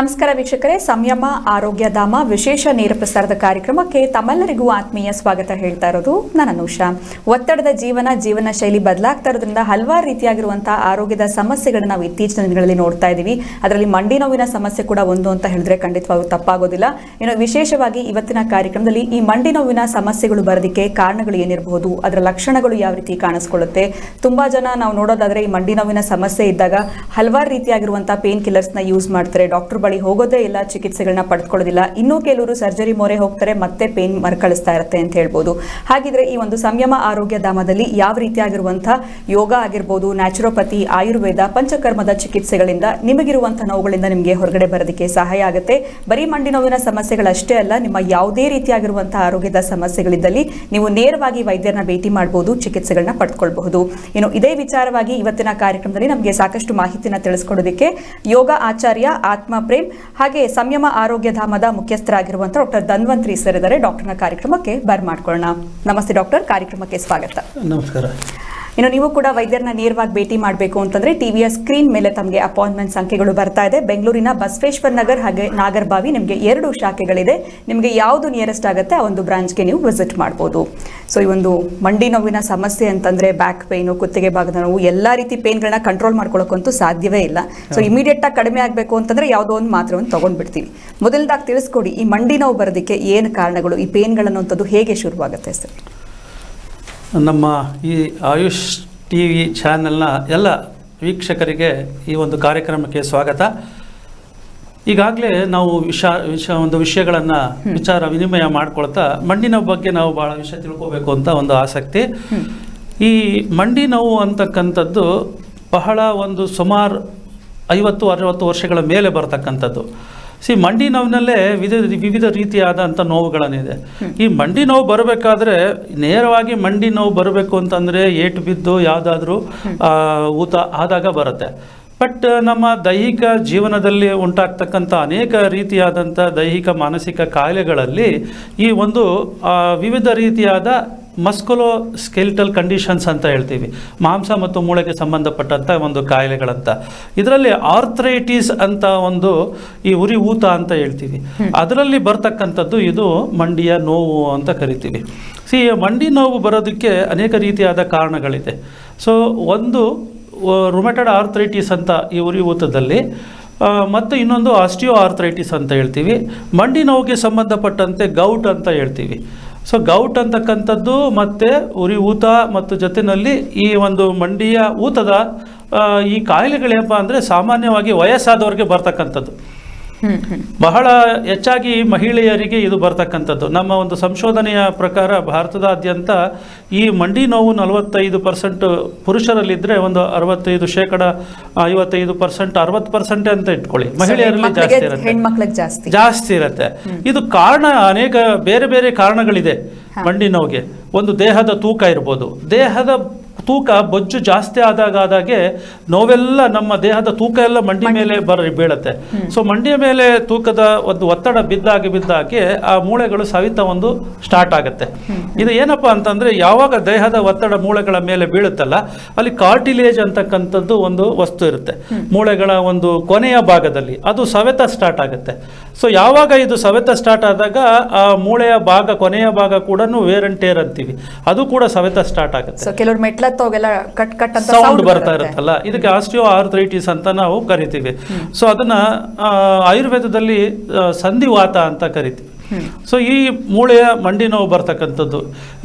ನಮಸ್ಕಾರ ವೀಕ್ಷಕರೇ, ಸಂಯಮ, ಆರೋಗ್ಯ ಧಾಮ, ವಿಶೇಷ ನೇರ ಪ್ರಸಾರದ ಕಾರ್ಯಕ್ರಮಕ್ಕೆ ತಮ್ಮೆಲ್ಲರಿಗೂ ಆತ್ಮೀಯ ಸ್ವಾಗತ ಹೇಳ್ತಾ ಇರೋದು ನಾನು ಅನುಷಾ. ಒತ್ತಡದ ಜೀವನ ಜೀವನ ಶೈಲಿ ಬದಲಾಗ್ತಾ ಇರೋದ್ರಿಂದ ಹಲವಾರು ರೀತಿಯಾಗಿರುವಂತಹ ಆರೋಗ್ಯದ ಸಮಸ್ಯೆಗಳನ್ನ ನಾವು ಇತ್ತೀಚಿನ ದಿನಗಳಲ್ಲಿ ನೋಡ್ತಾ ಇದ್ದೀವಿ. ಅದರಲ್ಲಿ ಮಂಡಿ ನೋವಿನ ಸಮಸ್ಯೆ ಕೂಡ ಒಂದು ಅಂತ ಹೇಳಿದ್ರೆ ಖಂಡಿತವಾಗೂ ತಪ್ಪಾಗೋದಿಲ್ಲ. ಇನ್ನು ವಿಶೇಷವಾಗಿ ಇವತ್ತಿನ ಕಾರ್ಯಕ್ರಮದಲ್ಲಿ ಈ ಮಂಡಿ ನೋವಿನ ಸಮಸ್ಯೆಗಳು ಬರೋದಕ್ಕೆ ಕಾರಣಗಳು ಏನಿರಬಹುದು, ಅದರ ಲಕ್ಷಣಗಳು ಯಾವ ರೀತಿ ಕಾಣಿಸ್ಕೊಳ್ಳುತ್ತೆ? ತುಂಬಾ ಜನ ನಾವು ನೋಡೋದಾದ್ರೆ ಈ ಮಂಡಿ ನೋವಿನ ಸಮಸ್ಯೆ ಇದ್ದಾಗ ಹಲವಾರು ರೀತಿಯಾಗಿರುವಂತಹ ಪೇನ್ ಕಿಲ್ಲರ್ಸ್ನ ಯೂಸ್ ಮಾಡ್ತಾರೆ, ಡಾಕ್ಟರ್ ಬಳಿ ಹೋಗೋದೇ ಇಲ್ಲ ಚಿಕಿತ್ಸೆಗಳನ್ನ ಪಡೆದುಕೊಳ್ಳೋದಿಲ್ಲ ಇನ್ನೂ ಕೆಲವರು ಸರ್ಜರಿ ಮೊರೆ ಹೋಗ್ತಾರೆ, ಮತ್ತೆ ಪೇನ್ ಮರುಕಳಿಸ್ತಾ ಇರುತ್ತೆ ಅಂತ ಹೇಳ್ಬೋದು. ಹಾಗಿದ್ರೆ ಈ ಒಂದು ಸಂಯಮ ಆರೋಗ್ಯ ಧಾಮದಲ್ಲಿ ಯಾವ ರೀತಿಯಾಗಿರುವಂತಹ ಯೋಗ ಆಗಿರ್ಬೋದು, ನ್ಯಾಚುರೋಪತಿ, ಆಯುರ್ವೇದ, ಪಂಚಕರ್ಮದ ಚಿಕಿತ್ಸೆಗಳಿಂದ ನಿಮಗಿರುವಂತಹ ನೋವುಗಳಿಂದ ನಿಮಗೆ ಹೊರಗಡೆ ಬರೋದಕ್ಕೆ ಸಹಾಯ ಆಗುತ್ತೆ. ಬರೀ ಮಂಡಿ ನೋವಿನ ಸಮಸ್ಯೆಗಳಷ್ಟೇ ಅಲ್ಲ, ನಿಮ್ಮ ಯಾವುದೇ ರೀತಿಯಾಗಿರುವಂತಹ ಆರೋಗ್ಯದ ಸಮಸ್ಯೆಗಳಿದ್ದಲ್ಲಿ ನೀವು ನೇರವಾಗಿ ವೈದ್ಯರನ್ನ ಭೇಟಿ ಮಾಡಬಹುದು ಚಿಕಿತ್ಸೆಗಳನ್ನ ಪಡ್ಕೊಳ್ಬಹುದು. ಏನು ಇದೇ ವಿಚಾರವಾಗಿ ಇವತ್ತಿನ ಕಾರ್ಯಕ್ರಮದಲ್ಲಿ ನಮಗೆ ಸಾಕಷ್ಟು ಮಾಹಿತಿನ ತಿಳಿಸ್ಕೊಡೋದಕ್ಕೆ ಯೋಗ ಆಚಾರ್ಯ ಆತ್ಮ ಹಾಗೆ ಸಂಯಮ ಆರೋಗ್ಯ ಧಾಮದ ಮುಖ್ಯಸ್ಥರಾಗಿರುವಂತಹ ಡಾಕ್ಟರ್ ಧನ್ವಂತ್ರಿ ಸೇರಿದರೆ ಡಾಕ್ಟರ್ನ ಕಾರ್ಯಕ್ರಮಕ್ಕೆ ಬರ್ಮಾಡ್ಕೊಳ್ಳೋಣ ನಮಸ್ತೆ ಡಾಕ್ಟರ್. ಕಾರ್ಯಕ್ರಮಕ್ಕೆ ಸ್ವಾಗತ. ನಮಸ್ಕಾರ. ಇನ್ನು ನೀವು ಕೂಡ ವೈದ್ಯರನ್ನ ನೇರವಾಗಿ ಭೇಟಿ ಮಾಡಬೇಕು ಅಂತಂದ್ರೆ ಟಿವಿಯ ಸ್ಕ್ರೀನ್ ಮೇಲೆ ತಮಗೆ ಅಪಾಯಿಂಟ್ಮೆಂಟ್ ಸಂಖ್ಯೆಗಳು ಬರ್ತಾ ಇದೆ. ಬೆಂಗಳೂರಿನ ಬಸವೇಶ್ವರ್ ನಗರ್ ಹಾಗೆ ನಾಗರ್ಬಾವಿ ನಿಮಗೆ ಎರಡು ಶಾಖೆಗಳಿದೆ. ನಿಮಗೆ ಯಾವುದು ನಿಯರೆಸ್ಟ್ ಆಗುತ್ತೆ ಆ ಒಂದು ಬ್ರಾಂಚ್ಗೆ ನೀವು ವಿಸಿಟ್ ಮಾಡ್ಬೋದು. ಸೊ ಈ ಒಂದು ಮಂಡಿ ನೋವಿನ ಸಮಸ್ಯೆ ಅಂತಂದ್ರೆ ಬ್ಯಾಕ್ ಪೇನು ಕುತ್ತಿಗೆ ಭಾಗದ ನೋವು ಎಲ್ಲಾ ರೀತಿ ಪೇನ್ಗಳನ್ನ ಕಂಟ್ರೋಲ್ ಮಾಡ್ಕೊಳ್ಳೋಕ್ಕಂತೂ ಸಾಧ್ಯವೇ ಇಲ್ಲ. ಸೊ ಇಮಿಡಿಯೇಟ್ ಆಗಿ ಕಡಿಮೆ ಆಗಬೇಕು ಅಂತಂದ್ರೆ ಯಾವುದೋ ಒಂದು ಮಾತ್ರವನ್ನು ತಗೊಂಡ್ಬಿಡ್ತೀವಿ. ಮೊದಲದಾಗಿ ತಿಳಿಸ್ಕೊಡಿ ಈ ಮಂಡಿ ನೋವು ಬರೋದಕ್ಕೆ ಏನು ಕಾರಣಗಳು ಈ ಪೇನ್ಗಳನ್ನುವಂಥದ್ದು ಹೇಗೆ ಶುರುವಾಗುತ್ತೆ ಸರ್? ನಮ್ಮ ಈ ಆಯುಷ್ ಟಿ ವಿ ಚಾನೆಲ್ನ ಎಲ್ಲ ವೀಕ್ಷಕರಿಗೆ ಈ ಒಂದು ಕಾರ್ಯಕ್ರಮಕ್ಕೆ ಸ್ವಾಗತ. ಈಗಾಗಲೇ ನಾವು ವಿಷ ವಿಷ ಒಂದು ವಿಷಯಗಳನ್ನು ವಿಚಾರ ವಿನಿಮಯ ಮಾಡ್ಕೊಳ್ತಾ ಮಂಡಿ ನೋವು ಬಗ್ಗೆ ನಾವು ಭಾಳ ವಿಷಯ ತಿಳ್ಕೋಬೇಕು ಅಂತ ಒಂದು ಆಸಕ್ತಿ. ಈ ಮಂಡಿ ನೋವು ಅಂತಕ್ಕಂಥದ್ದು ಬಹಳ ಒಂದು ಸುಮಾರು ಐವತ್ತು ಅರವತ್ತು ವರ್ಷಗಳ ಮೇಲೆ ಬರ್ತಕ್ಕಂಥದ್ದು. ಸಿ ಮಂಡಿ ನೋವಿನಲ್ಲೇ ವಿಧ ವಿವಿಧ ರೀತಿಯಾದಂಥ ನೋವುಗಳನ್ನಿದೆ. ಈ ಮಂಡಿ ನೋವು ಬರಬೇಕಾದ್ರೆ ನೇರವಾಗಿ ಮಂಡಿ ನೋವು ಬರಬೇಕು ಅಂತಂದರೆ ಏಟು ಬಿದ್ದು ಯಾವುದಾದ್ರೂ ಊತ ಆದಾಗ ಬರುತ್ತೆ. ಬಟ್ ನಮ್ಮ ದೈಹಿಕ ಜೀವನದಲ್ಲಿ ಉಂಟಾಗ್ತಕ್ಕಂಥ ಅನೇಕ ರೀತಿಯಾದಂಥ ದೈಹಿಕ ಮಾನಸಿಕ ಕಾಯಿಲೆಗಳಲ್ಲಿ ಈ ಒಂದು ವಿವಿಧ ರೀತಿಯಾದ ಮಸ್ಕುಲೋ ಸ್ಕೆಲಿಟಲ್ ಕಂಡೀಷನ್ಸ್ ಅಂತ ಹೇಳ್ತೀವಿ. ಮಾಂಸ ಮತ್ತು ಮೂಳೆಗೆ ಸಂಬಂಧಪಟ್ಟಂಥ ಒಂದು ಕಾಯಿಲೆಗಳಂತ. ಇದರಲ್ಲಿ ಆರ್ಥ್ರೈಟಿಸ್ ಅಂತ ಒಂದು ಈ ಉರಿ ಊತ ಅಂತ ಹೇಳ್ತೀವಿ. ಅದರಲ್ಲಿ ಬರ್ತಕ್ಕಂಥದ್ದು ಇದು ಮಂಡಿಯ ನೋವು ಅಂತ ಕರಿತೀವಿ. ಸಿ ಮಂಡಿ ನೋವು ಬರೋದಕ್ಕೆ ಅನೇಕ ರೀತಿಯಾದ ಕಾರಣಗಳಿದೆ. ಸೊ ಒಂದು ರುಮೆಟೆಡ್ ಆರ್ಥ್ರೈಟಿಸ್ ಅಂತ ಈ ಉರಿ ಊತದಲ್ಲಿ ಮತ್ತು ಇನ್ನೊಂದು ಆಸ್ಟಿಯೋ ಆರ್ಥ್ರೈಟಿಸ್ ಅಂತ ಹೇಳ್ತೀವಿ. ಮಂಡಿ ನೋವಿಗೆ ಸಂಬಂಧಪಟ್ಟಂತೆ ಗೌಟ್ ಅಂತ ಹೇಳ್ತೀವಿ. ಸೊ ಗೌಟ್ ಅಂತಕ್ಕಂಥದ್ದು ಮತ್ತು ಉರಿ ಊತ ಮತ್ತು ಜೊತೆಯಲ್ಲಿ ಈ ಒಂದು ಮಂಡಿಯ ಊತದ ಈ ಕಾಯಿಲೆಗಳೇನಪ್ಪ ಅಂದರೆ ಸಾಮಾನ್ಯವಾಗಿ ವಯಸ್ಸಾದವ್ರಿಗೆ ಬರ್ತಕ್ಕಂಥದ್ದು. ಬಹಳ ಹೆಚ್ಚಾಗಿ ಮಹಿಳೆಯರಿಗೆ ಇದು ಬರ್ತಕ್ಕಂಥದ್ದು. ನಮ್ಮ ಒಂದು ಸಂಶೋಧನೆಯ ಪ್ರಕಾರ ಭಾರತದಾದ್ಯಂತ ಈ ಮಂಡಿ ನೋವು ನಲವತ್ತೈದು ಪರ್ಸೆಂಟ್ ಪುರುಷರಲ್ಲಿದ್ದರೆ ಒಂದು ಅರವತ್ತೈದು ಶೇಕಡ ಐವತ್ತೈದು ಪರ್ಸೆಂಟ್ ಅರವತ್ತು ಪರ್ಸೆಂಟ್ ಅಂತ ಇಟ್ಕೊಳ್ಳಿ. ಮಹಿಳೆಯರಲ್ಲಿ ಜಾಸ್ತಿ ಇರುತ್ತೆ. ಜಾಸ್ತಿ. ಇರುತ್ತೆ. ಇದು ಕಾರಣ ಅನೇಕ ಬೇರೆ ಬೇರೆ ಕಾರಣಗಳಿದೆ ಮಂಡಿ ನೋವಿಗೆ. ಒಂದು ದೇಹದ ತೂಕ ಇರ್ಬೋದು. ದೇಹದ ತೂಕ ಬೊಜ್ಜು ಜಾಸ್ತಿ ಆದಾಗ ಆದಾಗೆ ನೋವೆಲ್ಲ ನಮ್ಮ ದೇಹದ ತೂಕ ಎಲ್ಲ ಮಂಡಿ ಮೇಲೆ ಬರ ಬೀಳುತ್ತೆ. ಸೊ ಮಂಡಿಯ ಮೇಲೆ ತೂಕದ ಒಂದು ಒತ್ತಡ ಬಿದ್ದಾಗಿ ಬಿದ್ದಾಗೆ ಆ ಮೂಳೆಗಳು ಸವಿತ ಒಂದು ಸ್ಟಾರ್ಟ್ ಆಗುತ್ತೆ. ಇದು ಏನಪ್ಪ ಅಂತಂದ್ರೆ ಯಾವಾಗ ದೇಹದ ಒತ್ತಡ ಮೂಳೆಗಳ ಮೇಲೆ ಬೀಳುತ್ತಲ್ಲ ಅಲ್ಲಿ ಕಾರ್ಟಿಲೇಜ್ ಅಂತಕ್ಕಂಥದ್ದು ಒಂದು ವಸ್ತು ಇರುತ್ತೆ. ಮೂಳೆಗಳ ಒಂದು ಕೊನೆಯ ಭಾಗದಲ್ಲಿ ಅದು ಸವೆತ ಸ್ಟಾರ್ಟ್ ಆಗುತ್ತೆ. ಸೊ ಯಾವಾಗ ಇದು ಸವೆತ ಸ್ಟಾರ್ಟ್ ಆದಾಗ ಆ ಮೂಳೆಯ ಭಾಗ ಕೊನೆಯ ಭಾಗ ಕೂಡ ವೇರ್ ಅಂಡ್ ಟೇರ್ ಅಂತೀವಿ. ಅದು ಕೂಡ ಸವೆತ ಸ್ಟಾರ್ಟ್ ಆಗುತ್ತೆ. ಕೆಲವರು ಕೆಲವ್ರು ಕಟ್ ಕಟ್ ಅಂತ ಸೌಂಡ್ ಬರ್ತಾ. ಇರುತ್ತಲ್ಲ? ಇದಕ್ಕೆ ಆಸ್ಟಿಯೋ ಆರ್ಥ್ರೈಟಿಸ್ ಅಂತ ನಾವು ಕರಿತೀವಿ. ಸೊ ಅದನ್ನ ಆಯುರ್ವೇದದಲ್ಲಿ ಸಂಧಿವಾತ ಅಂತ ಕರಿತೀವಿ. ಸೊ ಈ ಮೂಳೆಯ ಮಂಡಿ ನೋವು ಬರ್ತಕ್ಕಂಥದ್ದು.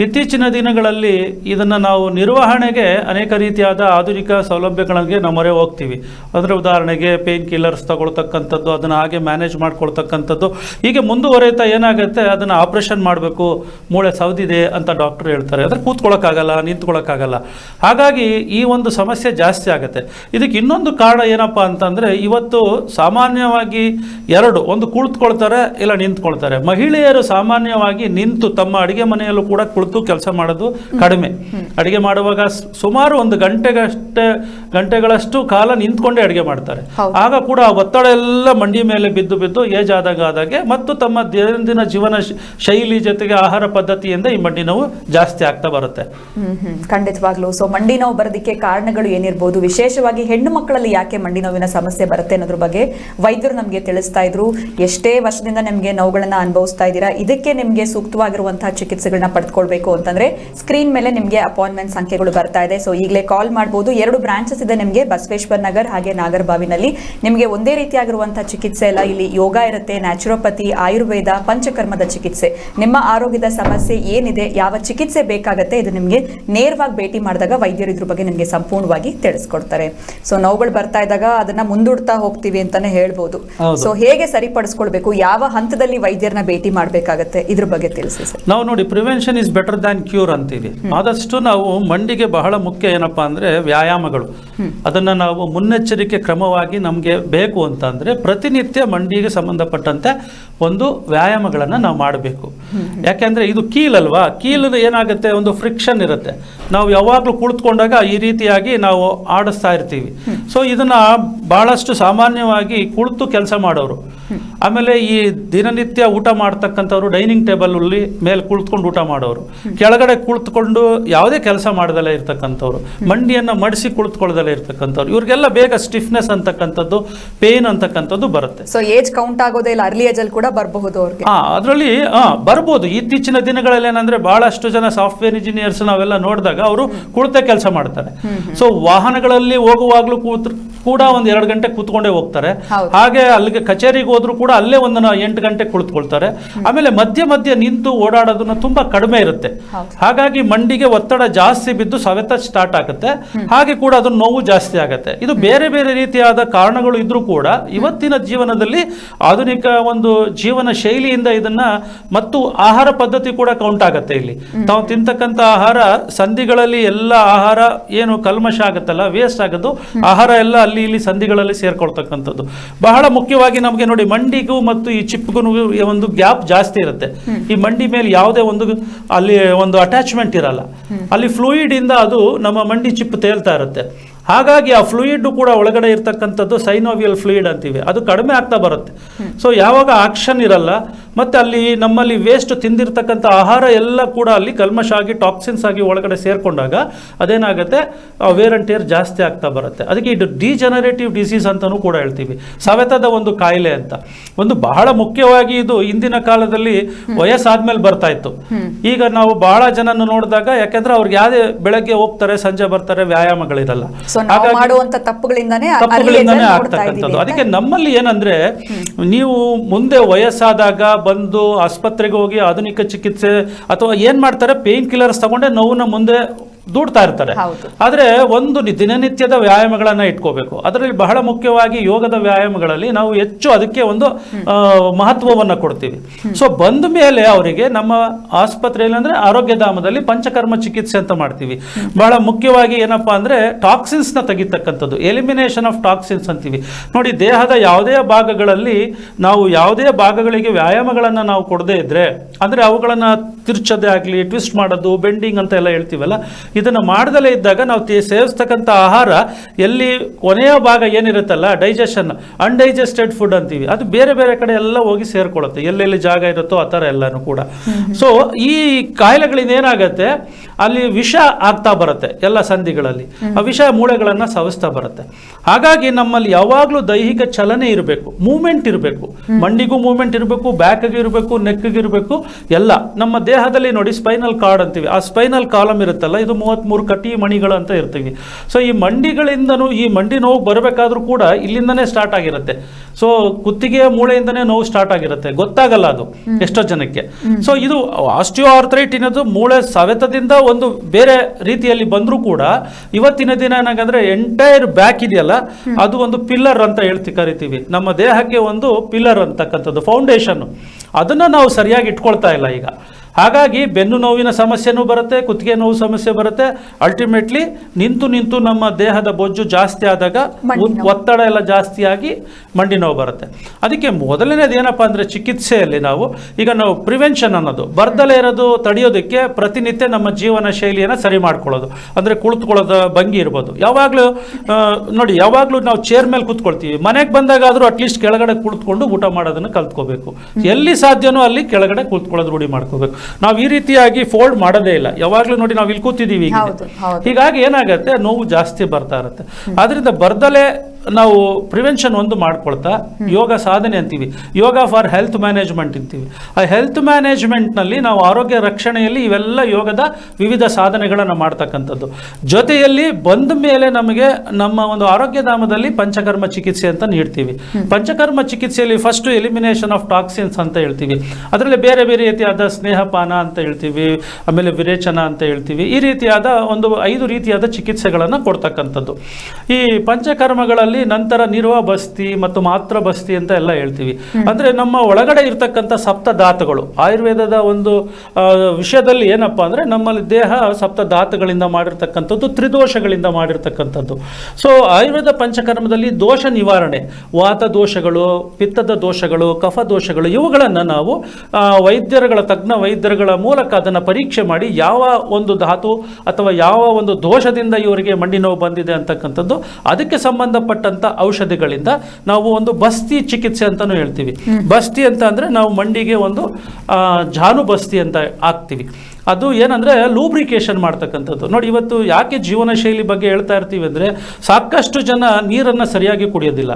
ಇತ್ತೀಚಿನ ದಿನಗಳಲ್ಲಿ ಇದನ್ನು ನಾವು ನಿರ್ವಹಣೆಗೆ ಅನೇಕ ರೀತಿಯಾದ ಆಧುನಿಕ ಸೌಲಭ್ಯಗಳಿಗೆ ನಾವು ಮೊರೆ ಹೋಗ್ತೀವಿ. ಅಂದರೆ ಉದಾಹರಣೆಗೆ ಪೇನ್ ಕಿಲ್ಲರ್ಸ್ ತಗೊಳ್ತಕ್ಕಂಥದ್ದು, ಅದನ್ನು ಹಾಗೆ ಮ್ಯಾನೇಜ್ ಮಾಡ್ಕೊಳ್ತಕ್ಕಂಥದ್ದು. ಹೀಗೆ ಮುಂದುವರೆಯುತ್ತಾ ಏನಾಗುತ್ತೆ, ಅದನ್ನು ಆಪ್ರೇಷನ್ ಮಾಡಬೇಕು, ಮೂಳೆ ಸೌದಿದೆ ಅಂತ ಡಾಕ್ಟರ್ ಹೇಳ್ತಾರೆ. ಅಂದರೆ ಕೂತ್ಕೊಳ್ಳೋಕ್ಕಾಗಲ್ಲ ನಿಂತ್ಕೊಳ್ಳೋಕ್ಕಾಗಲ್ಲ ಹಾಗಾಗಿ ಈ ಒಂದು ಸಮಸ್ಯೆ ಜಾಸ್ತಿ ಆಗುತ್ತೆ. ಇದಕ್ಕೆ ಇನ್ನೊಂದು ಕಾರಣ ಏನಪ್ಪ ಅಂತಂದರೆ, ಇವತ್ತು ಸಾಮಾನ್ಯವಾಗಿ ಎರಡು, ಒಂದು ಕುಳಿತುಕೊಳ್ತಾರೆ ಇಲ್ಲ ನಿಂತ್ಕೊಳ್ತಾರೆ. ಮಹಿಳೆಯರು ಸಾಮಾನ್ಯವಾಗಿ ನಿಂತು ತಮ್ಮ ಅಡಿಗೆ ಮನೆಯಲ್ಲೂ ಕೂಡ ಕುಳಿತು ಕೆಲಸ ಮಾಡೋದು ಕಡಿಮೆ. ಅಡಿಗೆ ಮಾಡುವಾಗ ಸುಮಾರು ಒಂದು ಗಂಟೆಗಷ್ಟೇ ಗಂಟೆಗಳಷ್ಟು ಕಾಲ ನಿಂತ್ಕೊಂಡೇ ಅಡಿಗೆ ಮಾಡ್ತಾರೆ. ಆಗ ಕೂಡ ಆ ಒತ್ತಡ ಎಲ್ಲ ಮಂಡಿ ಮೇಲೆ ಬಿದ್ದು ಬಿದ್ದು ಏಜ್ ಆದಾಗ ಆದಾಗೆ ಮತ್ತು ತಮ್ಮ ದೈನಂದಿನ ಜೀವನ ಶೈಲಿ ಜೊತೆಗೆ ಆಹಾರ ಪದ್ಧತಿಯಿಂದ ಈ ಮಂಡಿ ನೋವು ಜಾಸ್ತಿ ಆಗ್ತಾ ಬರುತ್ತೆ. ಖಂಡಿತವಾಗ್ಲು. ಸೊ ಮಂಡಿ ನೋವು ಬರೋದಕ್ಕೆ ಕಾರಣಗಳು ಏನಿರ್ಬೋದು? ವಿಶೇಷವಾಗಿ ಹೆಣ್ಣು ಮಕ್ಕಳಲ್ಲಿ ಯಾಕೆ ಮಂಡಿ ನೋವಿನ ಸಮಸ್ಯೆ ಬರುತ್ತೆ ಅನ್ನೋದ್ರ ಬಗ್ಗೆ ವೈದ್ಯರು ನಮಗೆ ತಿಳಿಸ್ತಾ ಇದ್ರು. ಎಷ್ಟೇ ವರ್ಷದಿಂದ ನಿಮಗೆ ನೋವುಗಳನ್ನ ಅನುಭವಿಸ್ತಾ ಇದ್ದೀರಾ? ಇದಕ್ಕೆ ನಿಮಗೆ ಸೂಕ್ತವಾಗಿರುವಂತಹ ಚಿಕಿತ್ಸೆಗಳನ್ನ ಪಡ್ಕೊಳ್ಬೇಕು ಅಂತಂದ್ರೆ ಸ್ಕ್ರೀನ್ ಮೇಲೆ ನಿಮಗೆ ಅಪಾಯಿಂಟ್ಮೆಂಟ್ ಸಂಖ್ಯೆಗಳು ಬರ್ತಾ ಇದೆ. ಸೊ ಈಗಲೇ ಕಾಲ್ ಮಾಡಬಹುದು ಎರಡು ಬ್ರಾಂಚಸ್ ಇದೆ ನಿಮಗೆ ಬಸವೇಶ್ವರ್ ನಗರ್ ಹಾಗೆ ನಾಗರಬಾವಿನಲ್ಲಿ. ನಿಮಗೆ ಒಂದೇ ರೀತಿಯಾಗಿರುವಂತಹ ಚಿಕಿತ್ಸೆ ಎಲ್ಲ ಇಲ್ಲಿ ಯೋಗ ಇರುತ್ತೆ ನ್ಯಾಚುರೋಪತಿ ಆಯುರ್ವೇದ ಪಂಚಕರ್ಮದ ಚಿಕಿತ್ಸೆ. ನಿಮ್ಮ ಆರೋಗ್ಯದ ಸಮಸ್ಯೆ ಏನಿದೆ ಯಾವ ಚಿಕಿತ್ಸೆ ಬೇಕಾಗುತ್ತೆ ಇದು ನಿಮಗೆ ನೇರವಾಗಿ ಭೇಟಿ ಮಾಡಿದಾಗ ವೈದ್ಯರು ಇದ್ರ ಬಗ್ಗೆ ನಿಮಗೆ ಸಂಪೂರ್ಣವಾಗಿ ತಿಳಿಸ್ಕೊಡ್ತಾರೆ. ಸೊ ನೋವುಗಳು ಬರ್ತಾ ಇದ್ದಾಗ ಅದನ್ನ ಮುಂದೂಡ್ತಾ ಹೋಗ್ತೀವಿ ಅಂತಾನೆ ಹೇಳ್ಬೋದು. ಸೊ ಹೇಗೆ ಸರಿಪಡಿಸ್ಕೊಳ್ಬೇಕು? ಯಾವ ಹಂತದಲ್ಲಿ ವೈದ್ಯರನ್ನ ಭೇಟಿ ಮಾಡಬೇಕಾಗತ್ತೆ. ಇದ್ರ ಬಗ್ಗೆ ತಿಳಿಸಿ ಸರ್. ನಾವು ನೋಡಿ prevention is better than cure ಅಂತೀವಿ. ಆದಷ್ಟು ನಾವು ಮಂಡಿಗೆ ಬಹಳ ಮುಖ್ಯ ಏನಪ್ಪಾ ಅಂದ್ರೆ ವ್ಯಾಯಾಮಗಳು. ಅದನ್ನ ನಾವು ಮುನ್ನೆಚ್ಚರಿಕೆ ಕ್ರಮವಾಗಿ ನಮಗೆ ಬೇಕು ಅಂತಂದರೆ ಪ್ರತಿನಿತ್ಯ ಮಂಡಿಗೆ ಸಂಬಂಧಪಟ್ಟಂತೆ ಒಂದು ವ್ಯಾಯಾಮಗಳನ್ನು ನಾವು ಮಾಡಬೇಕು. ಯಾಕೆಂದರೆ ಇದು ಕೀಲಲ್ವಾ? ಕೀಲದ ಏನಾಗುತ್ತೆ? ಒಂದು ಫ್ರಿಕ್ಷನ್ ಇರುತ್ತೆ. ನಾವು ಯಾವಾಗಲೂ ಕುಳಿತುಕೊಂಡಾಗ ಈ ರೀತಿಯಾಗಿ ನಾವು ಆಡಿಸ್ತಾ ಇರ್ತೀವಿ. ಸೊ ಇದನ್ನು ಭಾಳಷ್ಟು ಸಾಮಾನ್ಯವಾಗಿ ಕುಳಿತು ಕೆಲಸ ಮಾಡೋರು. ಆಮೇಲೆ ಈ ದಿನನಿತ್ಯ ಊಟ ಮಾಡ್ತಕ್ಕಂಥವ್ರು ಡೈನಿಂಗ್ ಟೇಬಲ್ ಅಲ್ಲಿ ಮೇಲೆ ಕುಳಿತುಕೊಂಡು ಊಟ ಮಾಡೋರು. ಕೆಳಗಡೆ ಕುಳಿತುಕೊಂಡು ಯಾವುದೇ ಕೆಲಸ ಮಾಡ್ದಲೇ ಇರ್ತಕ್ಕಂಥವ್ರು. ಮಂಡಿಯನ್ನು ಮಡಿಸಿ ಕುಳಿತುಕೊಳ್ದಲೇ ಇರ್ತಕ್ಕಂಥವ್ರು. ಇವ್ರಿಗೆಲ್ಲ ಬೇಗ ಸ್ಟಿಫ್ನೆಸ್ ಅಂತಕ್ಕಂಥದ್ದು ಪೇನ್ ಅಂತಕ್ಕಂಥದ್ದು ಬರುತ್ತೆ. ಸೊ ಏಜ್ ಕೌಂಟ್ ಆಗೋದೇ ಇಲ್ಲ ಅರ್ಲಿ ಏಜ್ ಅಲ್ಲಿ ಕೂಡ ಬರಬಹುದು ಅವ್ರಿಗೆ. ಹಾ ಅದರಲ್ಲಿ ಹಾ ಬರ್ಬೋದು. ಇತ್ತೀಚಿನ ದಿನಗಳಲ್ಲಿ ಏನಂದ್ರೆ ಬಹಳಷ್ಟು ಜನ ಸಾಫ್ಟ್ವೇರ್ ಇಂಜಿನಿಯರ್ಸ್ ನಾವೆಲ್ಲ ನೋಡಿದಾಗ ಅವರು ಕುಳಿತ ಕೆಲಸ ಮಾಡ್ತಾರೆ. ಸೊ ವಾಹನಗಳಲ್ಲಿ ಹೋಗುವಾಗ್ಲೂ ಕೂತ್ ಕೂಡ ಒಂದ್ ಎರಡು ಗಂಟೆ ಕೂತ್ಕೊಂಡೇ ಹೋಗ್ತಾರೆ. ಹಾಗೆ ಅಲ್ಲಿಗೆ ಕಚೇರಿಗೆ ಹೋದ್ರು ಕೂಡ ಅಲ್ಲೇ ಒಂದು ಎಂಟು ಗಂಟೆ ಕುಳಿತುಕೊಳ್ತಾರೆ. ಆಮೇಲೆ ಮಧ್ಯ ಮಧ್ಯ ನಿಂತು ಓಡಾಡೋದನ್ನ ತುಂಬಾ ಕಡಿಮೆ ಇರುತ್ತೆ. ಹಾಗಾಗಿ ಮಂಡಿಗೆ ಒತ್ತಡ ಜಾಸ್ತಿ ಬಿದ್ದು ಸವೆತ ಸ್ಟಾರ್ಟ್ ಆಗುತ್ತೆ. ಹಾಗೆ ಕೂಡ ಅದನ್ನ ನೋವು ಜಾಸ್ತಿ ಆಗುತ್ತೆ. ಇದು ಬೇರೆ ಬೇರೆ ರೀತಿಯಾದ ಕಾರಣಗಳು ಇದ್ರೂ ಕೂಡ ಇವತ್ತಿನ ಜೀವನದಲ್ಲಿ ಆಧುನಿಕ ಒಂದು ಜೀವನ ಶೈಲಿಯಿಂದ ಇದನ್ನ ಮತ್ತು ಆಹಾರ ಪದ್ಧತಿ ಕೂಡ ಕೌಂಟ್ ಆಗುತ್ತೆ ಇಲ್ಲಿ. ತಾವು ತಿಂತಕ್ಕಂಥ ಆಹಾರ ಸಂಧಿಗಳಲ್ಲಿ ಎಲ್ಲ ಆಹಾರ ಏನು ಕಲ್ಮಶ ಆಗುತ್ತಲ್ಲ ವೇಸ್ಟ್ ಆಗೋದು ಆಹಾರ ಎಲ್ಲ ಅಲ್ಲಿ ಇಲ್ಲಿ ಸಂಧಿಗಳಲ್ಲಿ ಸೇರ್ಕೊಳ್ತಕ್ಕಂಥದ್ದು. ಬಹಳ ಮುಖ್ಯವಾಗಿ ನಮಗೆ ನೋಡಿ ಮಂಡಿಗೂ ಮತ್ತು ಈ ಚಿಪ್ಗೂ ಒಂದು ಗ್ಯಾಪ್ ಜಾಸ್ತಿ ಇರುತ್ತೆ. ಈ ಮಂಡಿ ಮೇಲೆ ಯಾವುದೇ ಒಂದು ಅಲ್ಲಿ ಒಂದು ಅಟ್ಯಾಚ್ಮೆಂಟ್ ಇರಲ್ಲ. ಅಲ್ಲಿ ಫ್ಲೂಯಿಡ್ ಇಂದ ಅದು ನಮ್ಮ ಮಂಡಿ ಚಿಪ್ ತೇಲ್ತಾ ಇರುತ್ತೆ. ಹಾಗಾಗಿ ಆ ಫ್ಲೂಯಿಡ್ ಕೂಡ ಒಳಗಡೆ ಇರ್ತಕ್ಕಂಥದ್ದು ಸೈನೋವಿಯಲ್ ಫ್ಲೂಯಿಡ್ ಅಂತೀವಿ. ಅದು ಕಡಿಮೆ ಆಗ್ತಾ ಬರುತ್ತೆ. ಸೊ ಯಾವಾಗ ಆಕ್ಷನ್ ಇರಲ್ಲ ಮತ್ತೆ ಅಲ್ಲಿ ನಮ್ಮಲ್ಲಿ ವೇಸ್ಟ್ ತಿಂದಿರ್ತಕ್ಕಂಥ ಆಹಾರ ಎಲ್ಲ ಕೂಡ ಅಲ್ಲಿ ಕಲ್ಮಶ ಆಗಿ ಟಾಕ್ಸಿನ್ಸ್ ಆಗಿ ಒಳಗಡೆ ಸೇರ್ಕೊಂಡಾಗ ಅದೇನಾಗುತ್ತೆ? ವೇರ್ ಅಂಡ್ ಟೇರ್ ಜಾಸ್ತಿ ಆಗ್ತಾ ಬರುತ್ತೆ. ಅದಕ್ಕೆ ಇದು ಡಿಜನರೇಟಿವ್ ಡಿಸೀಸ್ ಅಂತಲೂ ಕೂಡ ಹೇಳ್ತೀವಿ. ಸವೆತದ ಒಂದು ಕಾಯಿಲೆ ಅಂತ. ಒಂದು ಬಹಳ ಮುಖ್ಯವಾಗಿ ಇದು ಇಂದಿನ ಕಾಲದಲ್ಲಿ ವಯಸ್ಸಾದ್ಮೇಲೆ ಬರ್ತಾ ಇತ್ತು. ಈಗ ನಾವು ಬಹಳ ಜನನ ನೋಡಿದಾಗ ಯಾಕೆಂದ್ರೆ ಅವ್ರಿಗೆ ಯಾವುದೇ ಬೆಳಗ್ಗೆ ಹೋಗ್ತಾರೆ ಸಂಜೆ ಬರ್ತಾರೆ ವ್ಯಾಯಾಮಗಳಿರಲ್ಲ. ಸೊ ನಾವು ಮಾಡುವಂತ ತಪ್ಪುಗಳಿಂದಾನೇ early age ತಪ್ಪುಗಳಿಂದಾನೇ ಆಗ್ತಕ್ಕಂಥದ್ದು. ಅದಕ್ಕೆ ನಮ್ಮಲ್ಲಿ ಏನಂದ್ರೆ ನೀವು ಮುಂದೆ ವಯಸ್ಸಾದಾಗ ಬಂದು ಆಸ್ಪತ್ರೆಗೆ ಹೋಗಿ ಆಧುನಿಕ ಚಿಕಿತ್ಸೆ ಅಥವಾ ಏನ್ ಮಾಡ್ತಾರೆ ಪೇನ್ ಕಿಲ್ಲರ್ಸ್ ತಗೊಂಡೆ ನೋವನ್ನ ಮುಂದೆ ದೂಡ್ತಾ ಇರ್ತಾರೆ. ಆದರೆ ಒಂದು ದಿನನಿತ್ಯದ ವ್ಯಾಯಾಮಗಳನ್ನು ಇಟ್ಕೋಬೇಕು. ಅದರಲ್ಲಿ ಬಹಳ ಮುಖ್ಯವಾಗಿ ಯೋಗದ ವ್ಯಾಯಾಮಗಳಲ್ಲಿ ನಾವು ಹೆಚ್ಚು ಅದಕ್ಕೆ ಒಂದು ಮಹತ್ವವನ್ನು ಕೊಡ್ತೀವಿ. ಸೊ ಬಂದ ಮೇಲೆ ಅವರಿಗೆ ನಮ್ಮ ಆಸ್ಪತ್ರೆಯಲ್ಲಿ ಅಂದರೆ ಆರೋಗ್ಯಧಾಮದಲ್ಲಿ ಪಂಚಕರ್ಮ ಚಿಕಿತ್ಸೆ ಅಂತ ಮಾಡ್ತೀವಿ. ಬಹಳ ಮುಖ್ಯವಾಗಿ ಏನಪ್ಪಾ ಅಂದ್ರೆ ಟಾಕ್ಸಿನ್ಸ್ನ ತೆಗಿತಕ್ಕಂಥದ್ದು. ಎಲಿಮಿನೇಷನ್ ಆಫ್ ಟಾಕ್ಸಿನ್ಸ್ ಅಂತೀವಿ. ನೋಡಿ ದೇಹದ ಯಾವುದೇ ಭಾಗಗಳಲ್ಲಿ ನಾವು ಯಾವುದೇ ಭಾಗಗಳಿಗೆ ವ್ಯಾಯಾಮಗಳನ್ನು ನಾವು ಕೊಡದೇ ಇದ್ದರೆ ಅಂದ್ರೆ ಅವುಗಳನ್ನು ತಿರ್ಚೋದೇ ಆಗಲಿ ಟ್ವಿಸ್ಟ್ ಮಾಡೋದು ಬೆಂಡಿಂಗ್ ಅಂತ ಎಲ್ಲ ಹೇಳ್ತೀವಲ್ಲ ಇದನ್ನು ಮಾಡ್ದಲೇ ಇದ್ದಾಗ ನಾವು ಸೇವಿಸ್ತಕ್ಕಂಥ ಆಹಾರ ಎಲ್ಲಿ ಕೊನೆಯ ಭಾಗ ಏನಿರುತ್ತಲ್ಲ ಡೈಜೆಷನ್ ಅನ್ಡೈಜೆಸ್ಟೆಡ್ ಫುಡ್ ಅಂತೀವಿ. ಅದು ಬೇರೆ ಬೇರೆ ಕಡೆ ಎಲ್ಲ ಹೋಗಿ ಸೇರ್ಕೊಳ್ಳುತ್ತೆ. ಎಲ್ಲೆಲ್ಲಿ ಜಾಗ ಇರುತ್ತೋ ಆ ಥರ ಎಲ್ಲನೂ ಕೂಡ. ಸೊ ಈ ಕಾಯಿಲೆಗಳಿಂದ ಏನಾಗುತ್ತೆ ಅಲ್ಲಿ ವಿಷ ಆಗ್ತಾ ಬರುತ್ತೆ ಎಲ್ಲ ಸಂಧಿಗಳಲ್ಲಿ. ಆ ವಿಷ ಮೂಳೆಗಳನ್ನು ಸವಿಸ್ತಾ ಬರುತ್ತೆ. ಹಾಗಾಗಿ ನಮ್ಮಲ್ಲಿ ಯಾವಾಗಲೂ ದೈಹಿಕ ಚಲನೆ ಇರಬೇಕು ಮೂಮೆಂಟ್ ಇರಬೇಕು. ಮಂಡಿಗೂ ಮೂಮೆಂಟ್ ಇರಬೇಕು ಬ್ಯಾಕ್ಗೆ ಇರಬೇಕು ನೆಕ್ಗೆ ಇರಬೇಕು ಎಲ್ಲ. ನಮ್ಮ ದೇಹದಲ್ಲಿ ನೋಡಿ ಸ್ಪೈನಲ್ ಕಾರ್ಡ್ ಅಂತೀವಿ. ಆ ಸ್ಪೈನಲ್ ಕಾಲಮ್ ಇರುತ್ತಲ್ಲ ಇದು ಮೂವತ್ತ್ಮೂರು ಕಟಿ ಮಣಿಗಳು ಅಂತ ಇರ್ತೀವಿ. ಸೊ ಈ ಮಂಡಿಗಳಿಂದನೂ ಈ ಮಂಡಿ ನೋವು ಬರಬೇಕಾದ್ರೂ ಕೂಡ ಇಲ್ಲಿಂದನೇ ಸ್ಟಾರ್ಟ್ ಆಗಿರುತ್ತೆ. ಸೊ ಕುತ್ತಿಗೆಯ ಮೂಳೆಯಿಂದನೇ ನೋವು ಸ್ಟಾರ್ಟ್ ಆಗಿರುತ್ತೆ. ಗೊತ್ತಾಗಲ್ಲ ಅದು ಎಷ್ಟೋ ಜನಕ್ಕೆ. ಸೊ ಇದು ಆಸ್ಟಿಯೋ ಆರ್ಥರೈಟ್ ಇನ್ನೋದು ಮೂಳೆ ಸವೆತದಿಂದ ಒಂದು ಬೇರೆ ರೀತಿಯಲ್ಲಿ ಬಂದರೂ ಕೂಡ ಇವತ್ತಿನ ದಿನ ಏನಾಗಂದ್ರೆ ಎಂಟೈರ್ ಬ್ಯಾಕ್ ಇದೆಯಲ್ಲ ಅದು ಒಂದು ಪಿಲ್ಲರ್ ಅಂತ ಹೇಳ್ತಿ ಕರಿತೀವಿ. ನಮ್ಮ ದೇಹಕ್ಕೆ ಒಂದು ಪಿಲ್ಲರ್ ಅಂತಕ್ಕಂಥದ್ದು ಫೌಂಡೇಶನ್ ಅದನ್ನ ನಾವು ಸರಿಯಾಗಿ ಇಟ್ಕೊಳ್ತಾ ಇಲ್ಲ ಈಗ. ಹಾಗಾಗಿ ಬೆನ್ನು ನೋವಿನ ಸಮಸ್ಯೆನೂ ಬರುತ್ತೆ ಕುತ್ತಿಗೆ ನೋವು ಸಮಸ್ಯೆ ಬರುತ್ತೆ. ಅಲ್ಟಿಮೇಟ್ಲಿ ನಿಂತು ನಿಂತು ನಮ್ಮ ದೇಹದ ಬೊಜ್ಜು ಜಾಸ್ತಿ ಆದಾಗ. ಒತ್ತಡ ಎಲ್ಲ ಜಾಸ್ತಿಯಾಗಿ ಮಂಡಿ ನೋವು ಬರುತ್ತೆ. ಅದಕ್ಕೆ ಮೊದಲನೇದು ಏನಪ್ಪ ಅಂದರೆ ಚಿಕಿತ್ಸೆಯಲ್ಲಿ ನಾವು ಈಗ ನಾವು ಪ್ರಿವೆನ್ಷನ್ ಅನ್ನೋದು ಬರ್ದಲೇ ಇರೋದು ತಡೆಯೋದಕ್ಕೆ ಪ್ರತಿನಿತ್ಯ ನಮ್ಮ ಜೀವನ ಶೈಲಿಯನ್ನು ಸರಿ ಮಾಡ್ಕೊಳ್ಳೋದು. ಅಂದರೆ ಕುಳಿತುಕೊಳ್ಳೋದ ಭಂಗಿ ಇರ್ಬೋದು. ಯಾವಾಗಲೂ ನೋಡಿ ಯಾವಾಗಲೂ ನಾವು ಚೇರ್ ಮೇಲೆ ಕೂತ್ಕೊಳ್ತೀವಿ. ಮನೆಗೆ ಬಂದಾಗಾದರೂ ಅಟ್ಲೀಸ್ಟ್ ಕೆಳಗಡೆ ಕುಳಿತುಕೊಂಡು ಊಟ ಮಾಡೋದನ್ನು ಕಲ್ತ್ಕೋಬೇಕು. ಎಲ್ಲಿ ಸಾಧ್ಯನೋ ಅಲ್ಲಿ ಕೆಳಗಡೆ ಕೂತ್ಕೊಳ್ಳೋದು ರೂಢಿ ಮಾಡ್ಕೋಬೇಕು. ನಾವು ಈ ರೀತಿಯಾಗಿ ಫೋಲ್ಡ್ ಮಾಡೋದೇ ಇಲ್ಲ. ಯಾವಾಗಲೂ ನೋಡಿ ನಾವು ಇಲ್ಲಿ ಕೂತಿದ್ದೀವಿ. ಹೀಗಾಗಿ ಏನಾಗುತ್ತೆ? ನೋವು ಜಾಸ್ತಿ ಬರ್ತಾ ಇರುತ್ತೆ. ಆದ್ರಿಂದ ಬರ್ದಲೇ ನಾವು ಪ್ರಿವೆನ್ಷನ್ ಒಂದು ಮಾಡ್ಕೊಳ್ತಾ, ಯೋಗ ಸಾಧನೆ ಅಂತೀವಿ. ಯೋಗ ಫಾರ್ ಹೆಲ್ತ್ ಮ್ಯಾನೇಜ್ಮೆಂಟ್ ಅಂತೀವಿ. ಆ ಹೆಲ್ತ್ ಮ್ಯಾನೇಜ್ಮೆಂಟ್ನಲ್ಲಿ ನಾವು ಆರೋಗ್ಯ ರಕ್ಷಣೆಯಲ್ಲಿ ಇವೆಲ್ಲ ಯೋಗದ ವಿವಿಧ ಸಾಧನೆಗಳನ್ನು ಮಾಡ್ತಕ್ಕಂಥದ್ದು. ಜೊತೆಯಲ್ಲಿ ಬಂದ ಮೇಲೆ ನಮಗೆ ನಮ್ಮ ಒಂದು ಆರೋಗ್ಯ ಧಾಮದಲ್ಲಿ ಪಂಚಕರ್ಮ ಚಿಕಿತ್ಸೆ ಅಂತ ನೀಡ್ತೀವಿ. ಪಂಚಕರ್ಮ ಚಿಕಿತ್ಸೆಯಲ್ಲಿ ಫಸ್ಟ್ ಎಲಿಮಿನೇಷನ್ ಆಫ್ ಟಾಕ್ಸಿನ್ಸ್ ಅಂತ ಹೇಳ್ತೀವಿ. ಅದರಲ್ಲಿ ಬೇರೆ ಬೇರೆ ರೀತಿಯಾದ ಸ್ನೇಹಪಾನ ಅಂತ ಹೇಳ್ತೀವಿ, ಆಮೇಲೆ ವಿರೇಚನ ಅಂತ ಹೇಳ್ತೀವಿ. ಈ ರೀತಿಯಾದ ಒಂದು ಐದು ರೀತಿಯಾದ ಚಿಕಿತ್ಸೆಗಳನ್ನು ಕೊಡ್ತಕ್ಕಂಥದ್ದು. ಈ ಪಂಚಕರ್ಮಗಳಲ್ಲಿ ನಂತರ ನಿರ್ವ ಬಸ್ತಿ ಮತ್ತು ಮಾತ್ರ ಬಸ್ತಿ ಅಂತ ಎಲ್ಲ ಹೇಳ್ತೀವಿ. ಅಂದ್ರೆ ನಮ್ಮ ಒಳಗಡೆ ಇರ್ತಕ್ಕಂಥ ಸಪ್ತ ದಾತಗಳು ಆಯುರ್ವೇದದ ಒಂದು ವಿಷಯದಲ್ಲಿ ಏನಪ್ಪಾ ಅಂದ್ರೆ ನಮ್ಮಲ್ಲಿ ದೇಹ ಸಪ್ತ ದಾತಗಳಿಂದ ಮಾಡಿರ್ತಕ್ಕಂಥದ್ದು ತ್ರಿದೋಷಗಳಿಂದ ಮಾಡಿರ್ತಕ್ಕಂಥದ್ದು. ಸೊ ಆಯುರ್ವೇದ ಪಂಚಕರ್ಮದಲ್ಲಿ ದೋಷ ನಿವಾರಣೆ. ವಾತ ದೋಷಗಳು ಪಿತ್ತದ ದೋಷಗಳು ಕಫ ದೋಷಗಳು ಇವುಗಳನ್ನು ನಾವು ವೈದ್ಯರುಗಳ ತಜ್ಞ ವೈದ್ಯರುಗಳ ಮೂಲಕ ಅದನ್ನು ಪರೀಕ್ಷೆ ಮಾಡಿ ಯಾವ ಒಂದು ಧಾತು ಅಥವಾ ಯಾವ ಒಂದು ದೋಷದಿಂದ ಇವರಿಗೆ ಮಂಡಿ ನೋವು ಬಂದಿದೆ ಅಂತಕ್ಕಂಥದ್ದು ಅದಕ್ಕೆ ಸಂಬಂಧಪಟ್ಟಂತ ಔಷಧಿಗಳಿಂದ ನಾವು ಒಂದು ಬಸ್ತಿ ಚಿಕಿತ್ಸೆ ಅಂತಾನು ಹೇಳ್ತೀವಿ. ಬಸ್ತಿ ಅಂತ ಅಂದ್ರೆ ನಾವು ಮಂಡಿಗೆ ಒಂದು ಜಾನು ಬಸ್ತಿ ಅಂತ ಹಾಕ್ತೀವಿ. ಅದು ಏನಂದ್ರೆ ಲೂಬ್ರಿಕೇಶನ್ ಮಾಡ್ತಕ್ಕಂಥದ್ದು. ನೋಡಿ ಇವತ್ತು ಯಾಕೆ ಜೀವನ ಶೈಲಿ ಬಗ್ಗೆ ಹೇಳ್ತಾ ಇರ್ತೀವಿ ಅಂದ್ರೆ ಸಾಕಷ್ಟು ಜನ ನೀರನ್ನು ಸರಿಯಾಗಿ ಕುಡಿಯೋದಿಲ್ಲ.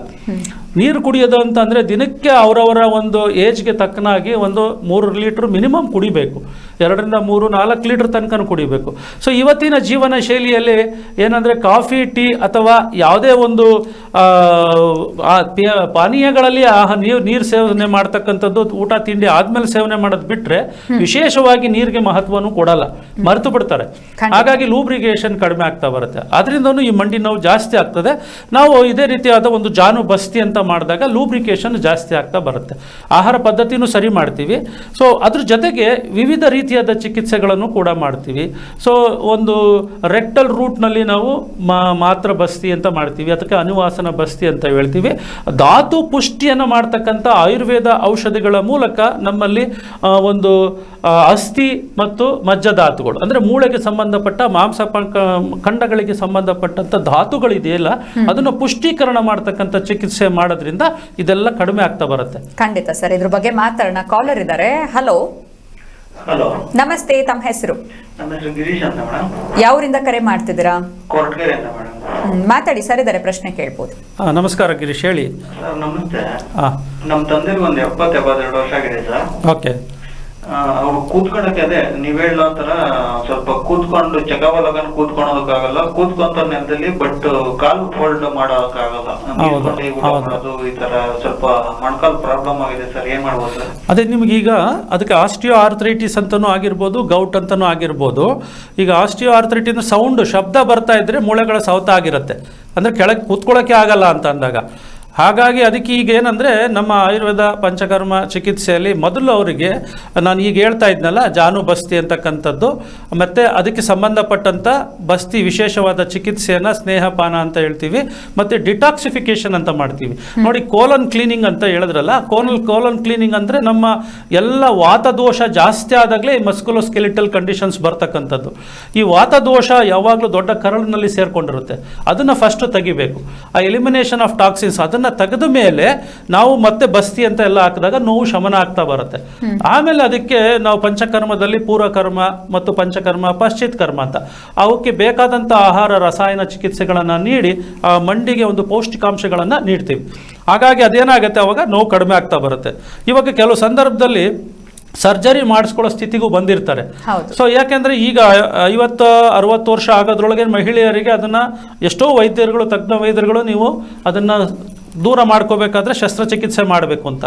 ನೀರು ಕುಡಿಯೋದು ಅಂತ ಅಂದ್ರೆ ದಿನಕ್ಕೆ ಅವರವರ ಒಂದು ಏಜ್ಗೆ ತಕ್ಕನಾಗಿ ಒಂದು ಮೂರು ಲೀಟ್ರ್ ಮಿನಿಮಮ್ ಕುಡಿಬೇಕು. ಎರಡರಿಂದ ಮೂರು ನಾಲ್ಕು ಲೀಟ್ರ್ ತನಕ ಕುಡಿಬೇಕು. ಸೊ ಇವತ್ತಿನ ಜೀವನ ಶೈಲಿಯಲ್ಲಿ ಏನಂದ್ರೆ ಕಾಫಿ ಟೀ ಅಥವಾ ಯಾವುದೇ ಒಂದು ಆ, ಆ ಪಾನೀಯಗಳಲ್ಲಿ ಆಹ ನೀರು ನೀರು ಸೇವನೆ ಮಾಡ್ತಕ್ಕಂಥದ್ದು ಊಟ ತಿಂಡಿ ಆದ್ಮೇಲೆ ಸೇವನೆ ಮಾಡೋದು ಬಿಟ್ರೆ ವಿಶೇಷವಾಗಿ ನೀರಿಗೆ ಮಹತ್ವನೂ ಕೊಡಲ್ಲ ಮರೆತು ಬಿಡ್ತಾರೆ ಹಾಗಾಗಿ ಲೂಬ್ರಿಗೇಷನ್ ಕಡಿಮೆ ಆಗ್ತಾ ಬರುತ್ತೆ. ಅದರಿಂದನೂ ಈ ಮಂಡಿ ನೋವು ಜಾಸ್ತಿ ಆಗ್ತದೆ. ನಾವು ಇದೇ ರೀತಿಯಾದ ಒಂದು ಜಾನು ಬಸ್ತಿ ಅಂತ ಮಾಡಿದಾಗ ಲೂಬ್ರಿಕೇಶನ್ ಜಾಸ್ತಿ ಆಗ್ತಾ ಬರುತ್ತೆ. ಆಹಾರ ಪದ್ಧತಿನೂ ಸರಿ ಮಾಡ್ತೀವಿ. ಸೊ ಅದ್ರ ಜೊತೆಗೆ ವಿವಿಧ ರೀತಿಯಾದ ಚಿಕಿತ್ಸೆಗಳನ್ನು ಕೂಡ ಮಾಡ್ತೀವಿ. ಸೊ ಒಂದು ರೆಕ್ಟಲ್ ರೂಟ್ನಲ್ಲಿ ನಾವು ಮಾತ್ರ ಬಸ್ತಿ ಅಂತ ಮಾಡ್ತೀವಿ. ಅದಕ್ಕೆ ಅನುವಾಸನ ಬಸ್ತಿ ಅಂತ ಹೇಳ್ತೀವಿ. ಧಾತು ಪುಷ್ಟಿಯನ್ನು ಮಾಡ್ತಕ್ಕಂಥ ಆಯುರ್ವೇದ ಔಷಧಿಗಳ ಮೂಲಕ ನಮ್ಮಲ್ಲಿ ಒಂದು ಅಸ್ಥಿ ಮತ್ತು ಮಜ್ಜಧಾತುಗಳು ಅಂದ್ರೆ ಮೂಳೆಗೆ ಸಂಬಂಧಪಟ್ಟ ಮಾಂಸ ಖಂಡಗಳಿಗೆ ಸಂಬಂಧಪಟ್ಟಂಥ ಧಾತುಗಳಿದೆಯಲ್ಲ ಅದನ್ನು ಪುಷ್ಟೀಕರಣ ಮಾಡ್ತಕ್ಕಂಥ ಚಿಕಿತ್ಸೆ ಮಾಡೋದ್ರಿಂದ ಇದೆಲ್ಲ ಕಡಿಮೆ ಆಗ್ತಾ ಬರುತ್ತೆ. ಖಂಡಿತ ಸರ್ ಇದ್ರ ಬಗ್ಗೆ ಮಾತಾಡೋಣ. ಕಾಲರ್ ಇದ್ದಾರೆ ಹಲೋ ಹಲೋ ನಮಸ್ತೆ ತಮ್ಮ ಹೆಸರು? ನಮ್ಮ ಹೆಸರು ಗಿರೀಶ್ ಅಂತ ಮೇಡಮ್. ಯಾವರಿಂದ ಕರೆ ಮಾಡ್ತಿದ್ದೀರಾ? ಮಾತಾಡಿ ಸರ್ ಇದ್ದಾರೆ ಪ್ರಶ್ನೆ ಕೇಳ್ಬೋದು. ಆ, ನಮಸ್ಕಾರ ಗಿರೀಶ್ ಹೇಳಿ. ಸರ್ ನಮಸ್ತೆ. ನಮ್ಮ ತಂದೆಗೆ ಒಂದು ಎಪ್ಪತ್ತು ಎಪ್ಪತ್ತೆರಡು ವರ್ಷ ಆಗಿದೆ ಸರ್. ಓಕೆ. ಅವ್ರು ಕೂತ್ಕೊಳಕ್ಕೆ ಅದೇ ನೀವ್ ಹೇಳೋ ತರ ಸ್ವಲ್ಪ ಕೂತ್ಕೊಂಡು ಚಕವಲಗನ್ ಕೂತ್ಕೊಳೋದಕ್ಕಾಗಲ್ಲ ಕೂತ್ಕೊಂತ ನೆಲದಲ್ಲಿ ಬಟ್ ಕಾಲು ಫೋಲ್ಡ್ ಮಾಡೋದಕ್ಕಾಗಲ್ಲ ಮಾಡೋದು ಈ ತರ ಸ್ವಲ್ಪ ಮೊಣಕಾಲ್ ಪ್ರಾಬ್ಲಮ್ ಆಗಿದೆ ಸರ್ ಏನ್ ಮಾಡ್ಬೋದು? ಸರ್ ಅದೇ ಈಗ ಅದಕ್ಕೆ ಆಸ್ಟಿಯೋ ಆರ್ಥ್ರೈಟಿಸ್ ಅಂತಾನು ಆಗಿರ್ಬೋದು ಗೌಟ್ ಅಂತಾನು ಆಗಿರ್ಬೋದು. ಈಗ ಆಸ್ಟಿಯೋ ಆರ್ಥ್ರೈಟಿಸ್ ಸೌಂಡ್ ಶಬ್ದ ಬರ್ತಾ ಇದ್ರೆ ಮೂಳೆಗಳ ಸೌತ ಆಗಿರುತ್ತೆ. ಅಂದ್ರೆ ಕೆಳಗೆ ಕೂತ್ಕೊಳ್ಳೋಕೆ ಆಗಲ್ಲ ಅಂತ ಅಂದಾಗ. ಹಾಗಾಗಿ ಅದಕ್ಕೆ ಈಗ ಏನಂದರೆ ನಮ್ಮ ಆಯುರ್ವೇದ ಪಂಚಕರ್ಮ ಚಿಕಿತ್ಸೆಯಲ್ಲಿ ಮೊದಲು ಅವರಿಗೆ ನಾನು ಈಗ ಹೇಳ್ತಾ ಇದ್ನಲ್ಲ ಜಾನು ಬಸ್ತಿ ಅಂತಕ್ಕಂಥದ್ದು. ಮತ್ತು ಅದಕ್ಕೆ ಸಂಬಂಧಪಟ್ಟಂಥ ಬಸ್ತಿ ವಿಶೇಷವಾದ ಚಿಕಿತ್ಸೆಯನ್ನು ಸ್ನೇಹಪಾನ ಅಂತ ಹೇಳ್ತೀವಿ ಮತ್ತು ಡಿಟಾಕ್ಸಿಫಿಕೇಶನ್ ಅಂತ ಮಾಡ್ತೀವಿ. ನೋಡಿ ಕೋಲನ್ ಕ್ಲೀನಿಂಗ್ ಅಂತ ಹೇಳಿದ್ರಲ್ಲ ಕೋನಲ್ ಕೋಲನ್ ಕ್ಲೀನಿಂಗ್ ಅಂದರೆ ನಮ್ಮ ಎಲ್ಲ ವಾತದೋಷ ಜಾಸ್ತಿ ಆದಾಗಲೇ ಮಸ್ಕುಲೋ ಸ್ಕೆಲಿಟಲ್ ಕಂಡೀಷನ್ಸ್ ಬರ್ತಕ್ಕಂಥದ್ದು. ಈ ವಾತದೋಷ ಯಾವಾಗಲೂ ದೊಡ್ಡ ಕರಳಿನಲ್ಲಿ ಸೇರ್ಕೊಂಡಿರುತ್ತೆ. ಅದನ್ನು ಫಸ್ಟ್ ತೆಗಿಬೇಕು. ಆ ಎಲಿಮಿನೇಷನ್ ಆಫ್ ಟಾಕ್ಸಿನ್ಸ್ ಅದನ್ನು ತೆಗೆದ ಮೇಲೆ ನಾವು ಮತ್ತೆ ಬಸ್ತಿ ಅಂತ ಎಲ್ಲ ಹಾಕಿದಾಗ ನೋವು ಶಮನ ಆಗ್ತಾ ಬರುತ್ತೆ. ಆಮೇಲೆ ಅದಕ್ಕೆ ನಾವು ಪಂಚಕರ್ಮದಲ್ಲಿ ಪೂರ್ವಕರ್ಮ ಮತ್ತು ಪಂಚಕರ್ಮ ಪಶ್ಚಿತ್ ಕರ್ಮ ಅಂತ. ಅವಕ್ಕೆ ಬೇಕಾದಂಥ ಆಹಾರ ರಸಾಯನ ಚಿಕಿತ್ಸೆಗಳನ್ನು ನೀಡಿ ಆ ಮಂಡಿಗೆ ಒಂದು ಪೌಷ್ಟಿಕಾಂಶಗಳನ್ನು ನೀಡ್ತೀವಿ. ಹಾಗಾಗಿ ಅದೇನಾಗುತ್ತೆ ಅವಾಗ ನೋವು ಕಡಿಮೆ ಆಗ್ತಾ ಬರುತ್ತೆ. ಇವಾಗ ಕೆಲವು ಸಂದರ್ಭದಲ್ಲಿ ಸರ್ಜರಿ ಮಾಡಿಸ್ಕೊಳ್ಳೋ ಸ್ಥಿತಿಗೂ ಬಂದಿರ್ತಾರೆ. ಸೊ ಯಾಕೆಂದ್ರೆ ಈಗ ಐವತ್ತು ಅರವತ್ತು ವರ್ಷ ಆಗೋದ್ರೊಳಗೆ ಮಹಿಳೆಯರಿಗೆ ಅದನ್ನ ಎಷ್ಟೋ ವೈದ್ಯರುಗಳು ತಜ್ಞ ವೈದ್ಯರುಗಳು ನೀವು ಅದನ್ನ ದೂರ ಮಾಡ್ಕೋಬೇಕಾದ್ರೆ ಶಸ್ತ್ರಚಿಕಿತ್ಸೆ ಮಾಡಬೇಕು ಅಂತ.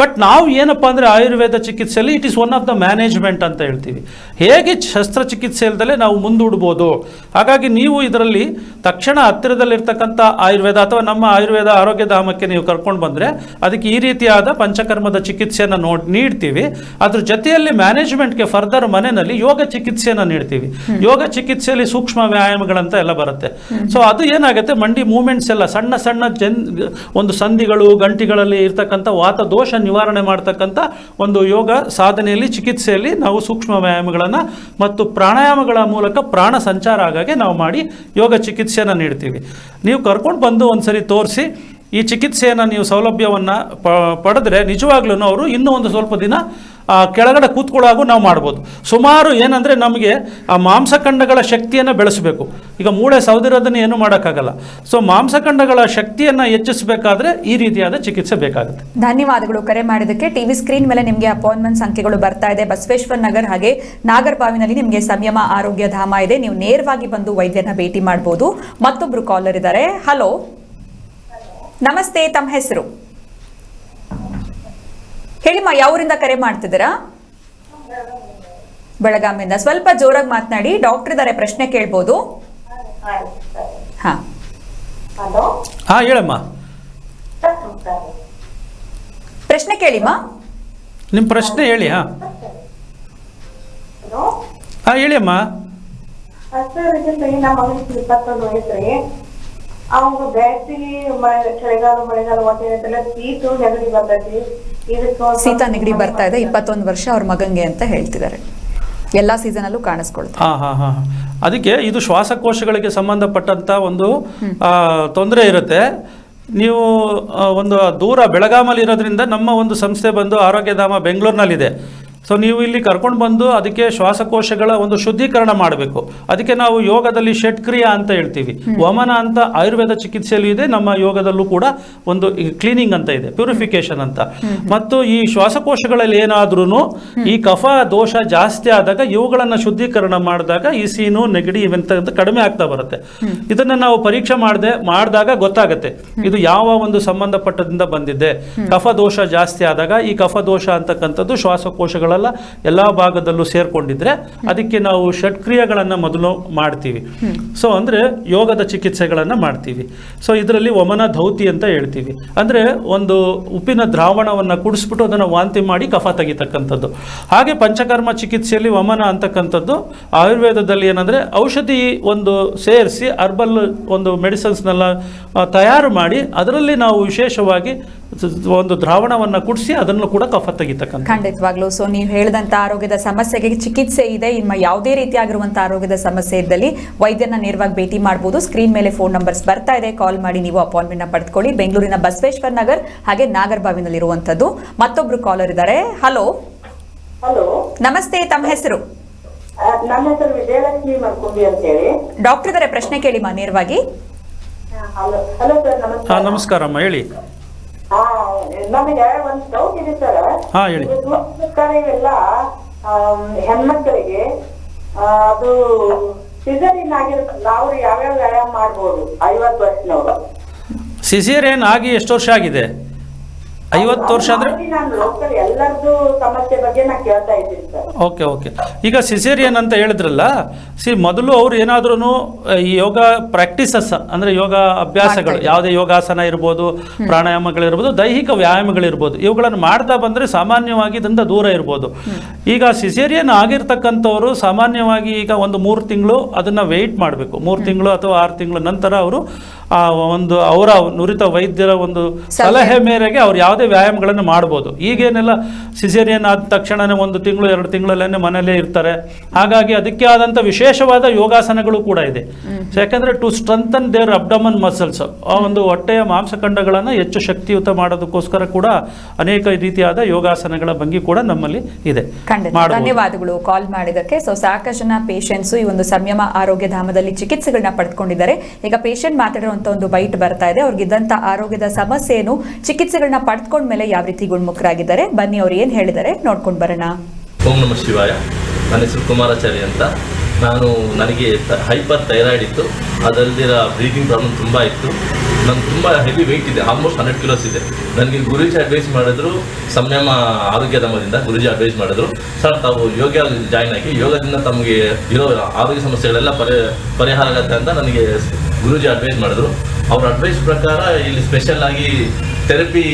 ಬಟ್ ನಾವು ಏನಪ್ಪ ಅಂದರೆ ಆಯುರ್ವೇದ ಚಿಕಿತ್ಸೆಯಲ್ಲಿ it is one of the management ಅಂತ ಹೇಳ್ತೀವಿ. ಹೇಗೆ ಶಸ್ತ್ರಚಿಕಿತ್ಸೆ ಇಲ್ದಲೇ ನಾವು ಮುಂದೂಡ್ಬೋದು? ಹಾಗಾಗಿ ನೀವು ಇದರಲ್ಲಿ ತಕ್ಷಣ ಹತ್ತಿರದಲ್ಲಿರ್ತಕ್ಕಂಥ ಆಯುರ್ವೇದ ಅಥವಾ ನಮ್ಮ ಆಯುರ್ವೇದ ಆರೋಗ್ಯ ಧಾಮಕ್ಕೆ ನೀವು ಕರ್ಕೊಂಡು ಬಂದರೆ ಅದಕ್ಕೆ ಈ ರೀತಿಯಾದ ಪಂಚಕರ್ಮದ ಚಿಕಿತ್ಸೆಯನ್ನು ನೋಡಿ ನೀಡ್ತೀವಿ. ಅದ್ರ ಜೊತೆಯಲ್ಲಿ ಮ್ಯಾನೇಜ್ಮೆಂಟ್ಗೆ ಫರ್ದರ್ ಮನೆಯಲ್ಲಿ ಯೋಗ ಚಿಕಿತ್ಸೆಯನ್ನು ನೀಡ್ತೀವಿ. ಯೋಗ ಚಿಕಿತ್ಸೆಯಲ್ಲಿ ಸೂಕ್ಷ್ಮ ವ್ಯಾಯಾಮಗಳಂತ ಎಲ್ಲ ಬರುತ್ತೆ. ಸೊ ಅದು ಏನಾಗುತ್ತೆ? ಮಂಡಿ ಮೂಮೆಂಟ್ಸ್ ಎಲ್ಲ ಸಣ್ಣ ಸಣ್ಣ ಜನ್ ಒಂದು ಸಂಧಿಗಳು, ಗಂಟಿಗಳಲ್ಲಿ ಇರ್ತಕ್ಕಂಥ ವಾತ ದೋಷ ನಿವಾರಣೆ ಮಾಡ್ತಕ್ಕಂಥ ಒಂದು ಯೋಗ ಸಾಧನೆಯಲ್ಲಿ, ಚಿಕಿತ್ಸೆಯಲ್ಲಿ ನಾವು ಸೂಕ್ಷ್ಮ ವ್ಯಾಯಾಮಗಳನ್ನು ಮತ್ತು ಪ್ರಾಣಾಯಾಮಗಳ ಮೂಲಕ ಪ್ರಾಣ ಸಂಚಾರ ಆಗಾಗೆ ನಾವು ಮಾಡಿ ಯೋಗ ಚಿಕಿತ್ಸೆಯನ್ನು ನೀಡ್ತೀವಿ. ನೀವು ಕರ್ಕೊಂಡು ಬಂದು ಒಂದು ಸರಿ ತೋರಿಸಿ, ಈ ಚಿಕಿತ್ಸೆಯನ್ನು ನೀವು ಸೌಲಭ್ಯವನ್ನು ಪಡೆದ್ರೆ ನಿಜವಾಗ್ಲೂ ಅವರು ಇನ್ನೂ ಒಂದು ಸ್ವಲ್ಪ ದಿನ ಕೆಳಗಡೆ ಕೂತ್ಕೊಳ್ಳಾಗೂ ನಾವು ಮಾಡ್ಬೋದು. ಸುಮಾರು ಏನಂದರೆ ನಮಗೆ ಆ ಮಾಂಸಖಂಡಗಳ ಶಕ್ತಿಯನ್ನು ಬೆಳೆಸಬೇಕು. ಈಗ ಮೂಳೆ ಸೌದಿರೋದನ್ನು ಏನೂ ಮಾಡೋಕ್ಕಾಗಲ್ಲ. ಸೊ ಮಾಂಸಖಂಡಗಳ ಶಕ್ತಿಯನ್ನು ಹೆಚ್ಚಿಸಬೇಕಾದ್ರೆ ಈ ರೀತಿಯಾದ ಚಿಕಿತ್ಸೆ ಬೇಕಾಗುತ್ತೆ. ಧನ್ಯವಾದಗಳು. ಕರೆ ಮಾಡಿದ್ದಕ್ಕೆ ಟಿವಿ ಸ್ಕ್ರೀನ್ ಮೇಲೆ ನಿಮಗೆ ಅಪಾಯಿಂಟ್ಮೆಂಟ್ ಸಂಖ್ಯೆಗಳು ಬರ್ತಾ ಇದೆ. ಬಸವೇಶ್ವರ ನಗರ್ ಹಾಗೆ ನಾಗರಬಾವಿನಲ್ಲಿ ನಿಮಗೆ ಸಂಯಮ ಆರೋಗ್ಯ ಧಾಮ ಇದೆ. ನೀವು ನೇರವಾಗಿ ಬಂದು ವೈದ್ಯರನ್ನ ಭೇಟಿ ಮಾಡಬಹುದು ಮತ್ತೊಬ್ಬರು ಕಾಲರ್ ಇದ್ದಾರೆ. ಹಲೋ ನಮಸ್ತೆ. ತಮ್ಮ ಹೆಸರು? ಹೇಳಿಮ್ಮ ಯಾವೂರಿಂದ ಕರೆ ಮಾಡ್ತಿದ್ದೀರಾ? ಬೆಳಗಾಮಿಂದ ಸ್ವಲ್ಪ ಜೋರಾಗಿ ಮಾತನಾಡಿ ಡಾಕ್ಟರ್ ಇದ್ದಾರೆ ಪ್ರಶ್ನೆ ಕೇಳ್ಬೋದು. ಹಾ. ಹಲೋ? ಹಾಂ ಹೇಳಮ್ಮ. ಪ್ರಶ್ನೆ ಕೇಳಿಮ್ಮ ನಿಮ್ಮ ಪ್ರಶ್ನೆ ಹೇಳಿ ಹಾ. ಹಲೋ? ಹಾಂ ಹೇಳಿ ಅಮ್ಮ. ಇಪ್ಪತ್ತೊಂದು ವಯಸ್ಸ್ರಿ ಅವಾಗ ಬ್ಯಾಸಿಗೆ ಮಳೆ ಚಳಿಗಾಲ ಮಳೆಗಾಲ ಒಟ್ಟಿನ ಸೀತು ನೆಗಡಿ ಬರ್ತೈತಿ. ಸೀತಾ ನೆಗಡಿ ಬರ್ತಾ ಇದೆ. ಇಪ್ಪತ್ತೊಂದು ವರ್ಷ ಅವ್ರ ಮಗಂಗೆ ಅಂತ ಹೇಳ್ತಿದ್ದಾರೆ. ಎಲ್ಲ ಸೀಸನಲ್ಲೂ ಕಾಣಿಸ್ಕೊಳ್ತಾರೆ ಹಾ ಹಾ ಹಾ ಅದಕ್ಕೆ ಇದು ಶ್ವಾಸಕೋಶಗಳಿಗೆ ಸಂಬಂಧಪಟ್ಟಂತ ಒಂದು ತೊಂದರೆ ಇರುತ್ತೆ. ನೀವು ಒಂದು ದೂರ ಬೆಳಗಾಮಲ್ಲಿ ಇರೋದ್ರಿಂದ ನಮ್ಮ ಒಂದು ಸಂಸ್ಥೆ ಬಂದು ಆರೋಗ್ಯಧಾಮ ಬೆಂಗಳೂರಿನಲ್ಲಿದೆ. ಸೊ ನೀವು ಇಲ್ಲಿ ಕರ್ಕೊಂಡು ಬಂದು ಅದಕ್ಕೆ ಶ್ವಾಸಕೋಶಗಳ ಒಂದು ಶುದ್ಧೀಕರಣ ಮಾಡಬೇಕು. ಅದಕ್ಕೆ ನಾವು ಯೋಗದಲ್ಲಿ ಷಟ್ಕ್ರಿಯಾ ಅಂತ ಹೇಳ್ತೀವಿ. ವಮನ ಅಂತ ಆಯುರ್ವೇದ ಚಿಕಿತ್ಸೆಯಲ್ಲೂ ಇದೆ ನಮ್ಮ ಯೋಗದಲ್ಲೂ ಕೂಡ ಒಂದು ಕ್ಲೀನಿಂಗ್ ಅಂತ ಇದೆ ಪ್ಯೂರಿಫಿಕೇಶನ್ ಅಂತ. ಮತ್ತು ಈ ಶ್ವಾಸಕೋಶಗಳಲ್ಲಿ ಏನಾದ್ರೂ ಈ ಕಫ ದೋಷ ಜಾಸ್ತಿ ಆದಾಗ ಇವುಗಳನ್ನು ಶುದ್ಧೀಕರಣ ಮಾಡಿದಾಗ ಈ ಸೀನು ನೆಗಡಿ ಇವೆಂತ ಕಡಿಮೆ ಆಗ್ತಾ ಬರುತ್ತೆ. ಇದನ್ನ ನಾವು ಪರೀಕ್ಷೆ ಮಾಡದೆ ಮಾಡಿದಾಗ ಗೊತ್ತಾಗುತ್ತೆ. ಇದು ಯಾವ ಒಂದು ಸಂಬಂಧಪಟ್ಟದಿಂದ ಬಂದಿದೆ. ಕಫ ದೋಷ ಜಾಸ್ತಿ ಆದಾಗ ಈ ಕಫ ದೋಷ ಅಂತಕ್ಕಂಥದ್ದು ಶ್ವಾಸಕೋಶಗಳೆಲ್ಲ ಎಲ್ಲ ಭಾಗದಲ್ಲೂ ಸೇರ್ಕೊಂಡಿದ್ರೆ ಅದಕ್ಕೆ ನಾವು ಷಟ್ಕ್ರಿಯೆಗಳನ್ನು ಮೊದಲು ಮಾಡ್ತೀವಿ. ಸೊ ಅಂದ್ರೆ ಯೋಗದ ಚಿಕಿತ್ಸೆಗಳನ್ನು ಮಾಡ್ತೀವಿ. ಸೊ ಇದರಲ್ಲಿ ವಮನ ಧೌತಿ ಅಂತ ಹೇಳ್ತೀವಿ. ಅಂದ್ರೆ ಒಂದು ಉಪ್ಪಿನ ದ್ರಾವಣವನ್ನು ಕುಡಿಸ್ಬಿಟ್ಟು ಅದನ್ನು ವಾಂತಿ ಮಾಡಿ ಕಫ ತೆಗಿತಕ್ಕಂಥದ್ದು. ಹಾಗೆ ಪಂಚಕರ್ಮ ಚಿಕಿತ್ಸೆಯಲ್ಲಿ ವಮನ ಅಂತಕ್ಕಂಥದ್ದು ಆಯುರ್ವೇದದಲ್ಲಿ ಏನಂದ್ರೆ ಔಷಧಿ ಒಂದು ಸೇರಿಸಿ ಅರ್ಬಲ್ ಒಂದು ಮೆಡಿಸಿನ್ಸ್ನೆಲ್ಲ ತಯಾರು ಮಾಡಿ ಅದರಲ್ಲಿ ನಾವು ವಿಶೇಷವಾಗಿ ಒಂದು ದ್ರಾವಣವನ್ನು ಕುಡಿಸಿ ಅದನ್ನು ಕೂಡ ಕಫ ತೆಗಿತಕ್ಕಂಥ ಖಂಡಿತವಾಗ್ಲೂ. ಸೊ ನೀವು ಹೇಳಿದಂತ ಆರೋಗ್ಯದ ಸಮಸ್ಯೆಗೆ ಚಿಕಿತ್ಸೆ ಇದೆ. ನಿಮ್ಮ ಯಾವುದೇ ರೀತಿಯಾಗಿರುವಂತಹ ಆರೋಗ್ಯದ ಸಮಸ್ಯೆ ಇದ್ದಲ್ಲಿ ವೈದ್ಯರನ್ನ ನೇರವಾಗಿ ಭೇಟಿ ಮಾಡಬಹುದು ಸ್ಕ್ರೀನ್ ಮೇಲೆ ಫೋನ್ ನಂಬರ್ಸ್ ಬರ್ತಾ ಇದೆ. ಕಾಲ್ ಮಾಡಿ ನೀವು ಅಪಾಯಿಂಟ್ಮೆಂಟ್ನ ಪಡೆದುಕೊಳ್ಳಿ ಬೆಂಗಳೂರಿನ ಬಸವೇಶ್ವರ ನಗರ್ ಹಾಗೆ ನಾಗರ್ಬಾವಿನಲ್ಲಿರುವಂಥದ್ದು ಮತ್ತೊಬ್ರು ಕಾಲರ್ ಇದ್ದಾರೆ. ಹಲೋ ಹಲೋ ನಮಸ್ತೆ ತಮ್ಮ ಹೆಸರು? ನನ್ನ ಹೆಸರು ವಿಜಯಲಕ್ಷ್ಮಿ ಮರ್ಕೊಂಡಿ ಅಂತ ಹೇಳಿ ಡಾಕ್ಟರ್ ಇದ್ದಾರೆ ಪ್ರಶ್ನೆ ಕೇಳಿಮ್ಮ ನೇರವಾಗಿ. ಹಲೋ ಹಲೋ ಸರ್ ನಮಸ್ಕಾರ. ನಮಸ್ಕಾರಮ್ಮ ಹೇಳಿ. ನಮಗೆ ಒಂದು ಡೌಟ್ ಇದೆ ಸರ್ ಹಾ, ಹೇಳಿ. ಸೂಕ್ಷ್ಮಕಾರ ಇವೆಲ್ಲ ಹೆಣ್ಮಕ್ಳಿಗೆ ಅದು ಸಿಸರಿನ್ ಆಗಿರುತ್ತೆ ಅವ್ರು ಯಾವ್ಯಾವ ವ್ಯಾಯಾಮ ಮಾಡ್ಬೋದು ಐವತ್ತು ವರ್ಷನವರು? ಸಿಸೇರಿಯನ್ ಆಗಿ ಎಷ್ಟು ವರ್ಷ ಆಗಿದೆ? ಐವತ್ತು ವರ್ಷ ಅಂದ್ರೆ? Okay okay. ಈಗ ಸಿಸೇರಿಯನ್ ಅಂತ ಹೇಳಿದ್ರಲ್ಲ ಸಿ ಮೊದಲು ಅವ್ರು ಏನಾದ್ರೂ ಈ ಯೋಗ ಪ್ರಾಕ್ಟೀಸಸ್ ಅಂದ್ರೆ ಯೋಗ ಅಭ್ಯಾಸಗಳು ಯಾವುದೇ ಯೋಗಾಸನ ಇರ್ಬೋದು ಪ್ರಾಣಾಯಾಮಗಳಿರ್ಬೋದು ದೈಹಿಕ ವ್ಯಾಯಾಮಗಳಿರ್ಬೋದು ಇವುಗಳನ್ನು ಮಾಡ್ತಾ ಬಂದರೆ ಸಾಮಾನ್ಯವಾಗಿ ಇದರಿಂದ ದೂರ ಇರ್ಬೋದು. ಈಗ ಸಿಸೇರಿಯನ್ ಆಗಿರ್ತಕ್ಕಂಥವ್ರು ಸಾಮಾನ್ಯವಾಗಿ ಈಗ ಒಂದು ಮೂರು ತಿಂಗಳು ಅದನ್ನು ವೆಯ್ಟ್ ಮಾಡಬೇಕು. ಮೂರು ತಿಂಗಳು ಅಥವಾ ಆರು ತಿಂಗಳ ನಂತರ ಅವರು ಆ ಒಂದು ಅವರ ನುರಿತ ವೈದ್ಯರ ಒಂದು ಸಲಹೆ ಮೇರೆಗೆ ಅವ್ರು ಯಾವುದೇ ವ್ಯಾಯಾಮಗಳನ್ನು ಮಾಡ್ಬೋದು. ಈಗೇನೆಲ್ಲ ಸಿಸೇರಿಯನ್ ಆದ ತಕ್ಷಣನೇ ಒಂದು ತಿಂಗಳು ಎರಡು ತಿಂಗಳಲ್ಲೇ ಮನೆಯಲ್ಲೇ ಇರ್ತಾರೆ. ಹಾಗಾಗಿ ಅದಕ್ಕೆ ಆದಂಥ ವಿಶೇಷವಾದ ಯೋಗಾಸನಗಳು ಕೂಡ ಇದೆ. ಯಾಕಂದರೆ to strengthen their abdomen muscles ಆ ಒಂದು ಹೊಟ್ಟೆಯ ಮಾಂಸಖಂಡಗಳನ್ನು ಹೆಚ್ಚು ಶಕ್ತಿಯುತ ಮಾಡೋದಕ್ಕೋಸ್ಕರ ಕೂಡ ಅನೇಕ ರೀತಿಯಾದ ಯೋಗಾಸನಗಳ ಭಂಗಿ ಕೂಡ ನಮ್ಮಲ್ಲಿ ಇದೆ. ಧನ್ಯವಾದಗಳು ಕಾಲ್ ಮಾಡಿದಕ್ಕೆ ಸೊ ಸಾಕಷ್ಟು ಜನ ಪೇಷಂಟ್ಸ್ ಈ ಒಂದು ಸಂಯಮ ಆರೋಗ್ಯ ಧಾಮದಲ್ಲಿ ಚಿಕಿತ್ಸೆಗಳನ್ನ ಪಡೆದುಕೊಂಡಿದ್ದಾರೆ ಈಗ ಪೇಷಂಟ್ ಮಾತಾಡಿರುವಂತ ಒಂದು ಬೈಟ್ ಬರ್ತಾ ಇದೆ. ಅವ್ರಿಗಿದ್ದಂತ ಆರೋಗ್ಯದ ಸಮಸ್ಯೆ ಏನು ಚಿಕಿತ್ಸೆಗಳನ್ನ ಪಡೆದುಕೊಂಡ ಮೇಲೆ ಯಾವ ರೀತಿ ಗುಣಮುಖರಾಗಿದ್ದಾರೆ? ಬನ್ನಿ, ಅವ್ರು ಏನ್ ಹೇಳಿದ್ದಾರೆ? ನೋಡ್ಕೊಂಡು ಬರೋಣ. ಓಂ ನಮ ಶಿವಾಯ. ನನ್ನ ಹೆಸರು ಕುಮಾರಾಚಾರಿ ಅಂತ. ನಾನು ನನಗೆ ಹೈಪರ್ ಥೈರಾಯ್ಡ್ ಇತ್ತು. ಅದಲ್ದಿರ ಬ್ರೀದಿಂಗ್ ಪ್ರಾಬ್ಲಮ್ ತುಂಬ ಇತ್ತು. ನಂಗೆ ತುಂಬ ಹೆವಿ ವೆಯ್ಟ್ ಇದೆ. ಆಲ್ಮೋಸ್ಟ್ ಹಂಡ್ರೆಡ್ ಕಿಲೋಸ್ ಇದೆ. ನನಗೆ ಗುರುಜಿ ಅಡ್ವೈಸ್ ಮಾಡಿದ್ರು. ಸಂಯಮ ಆರೋಗ್ಯಧಾಮದಿಂದ ಗುರುಜಿ ಅಡ್ವೈಸ್ ಮಾಡಿದ್ರು. ಸರ್, ತಾವು ಯೋಗ ಜಾಯ್ನ್ ಆಗಿ ಯೋಗದಿಂದ ತಮಗೆ ಇರೋ ಆರೋಗ್ಯ ಸಮಸ್ಯೆಗಳೆಲ್ಲ ಪರಿ, ಪರಿಹಾರ ಆಗುತ್ತೆ ಅಂತ ನನಗೆ ಗುರುಜಿ ಅಡ್ವೈಸ್ ಮಾಡಿದ್ರು. ಅವ್ರ ಅಡ್ವೈಸ್ ಪ್ರಕಾರ ಇಲ್ಲಿ ಸ್ಪೆಷಲ್ ಆಗಿ ಥೆರಪಿ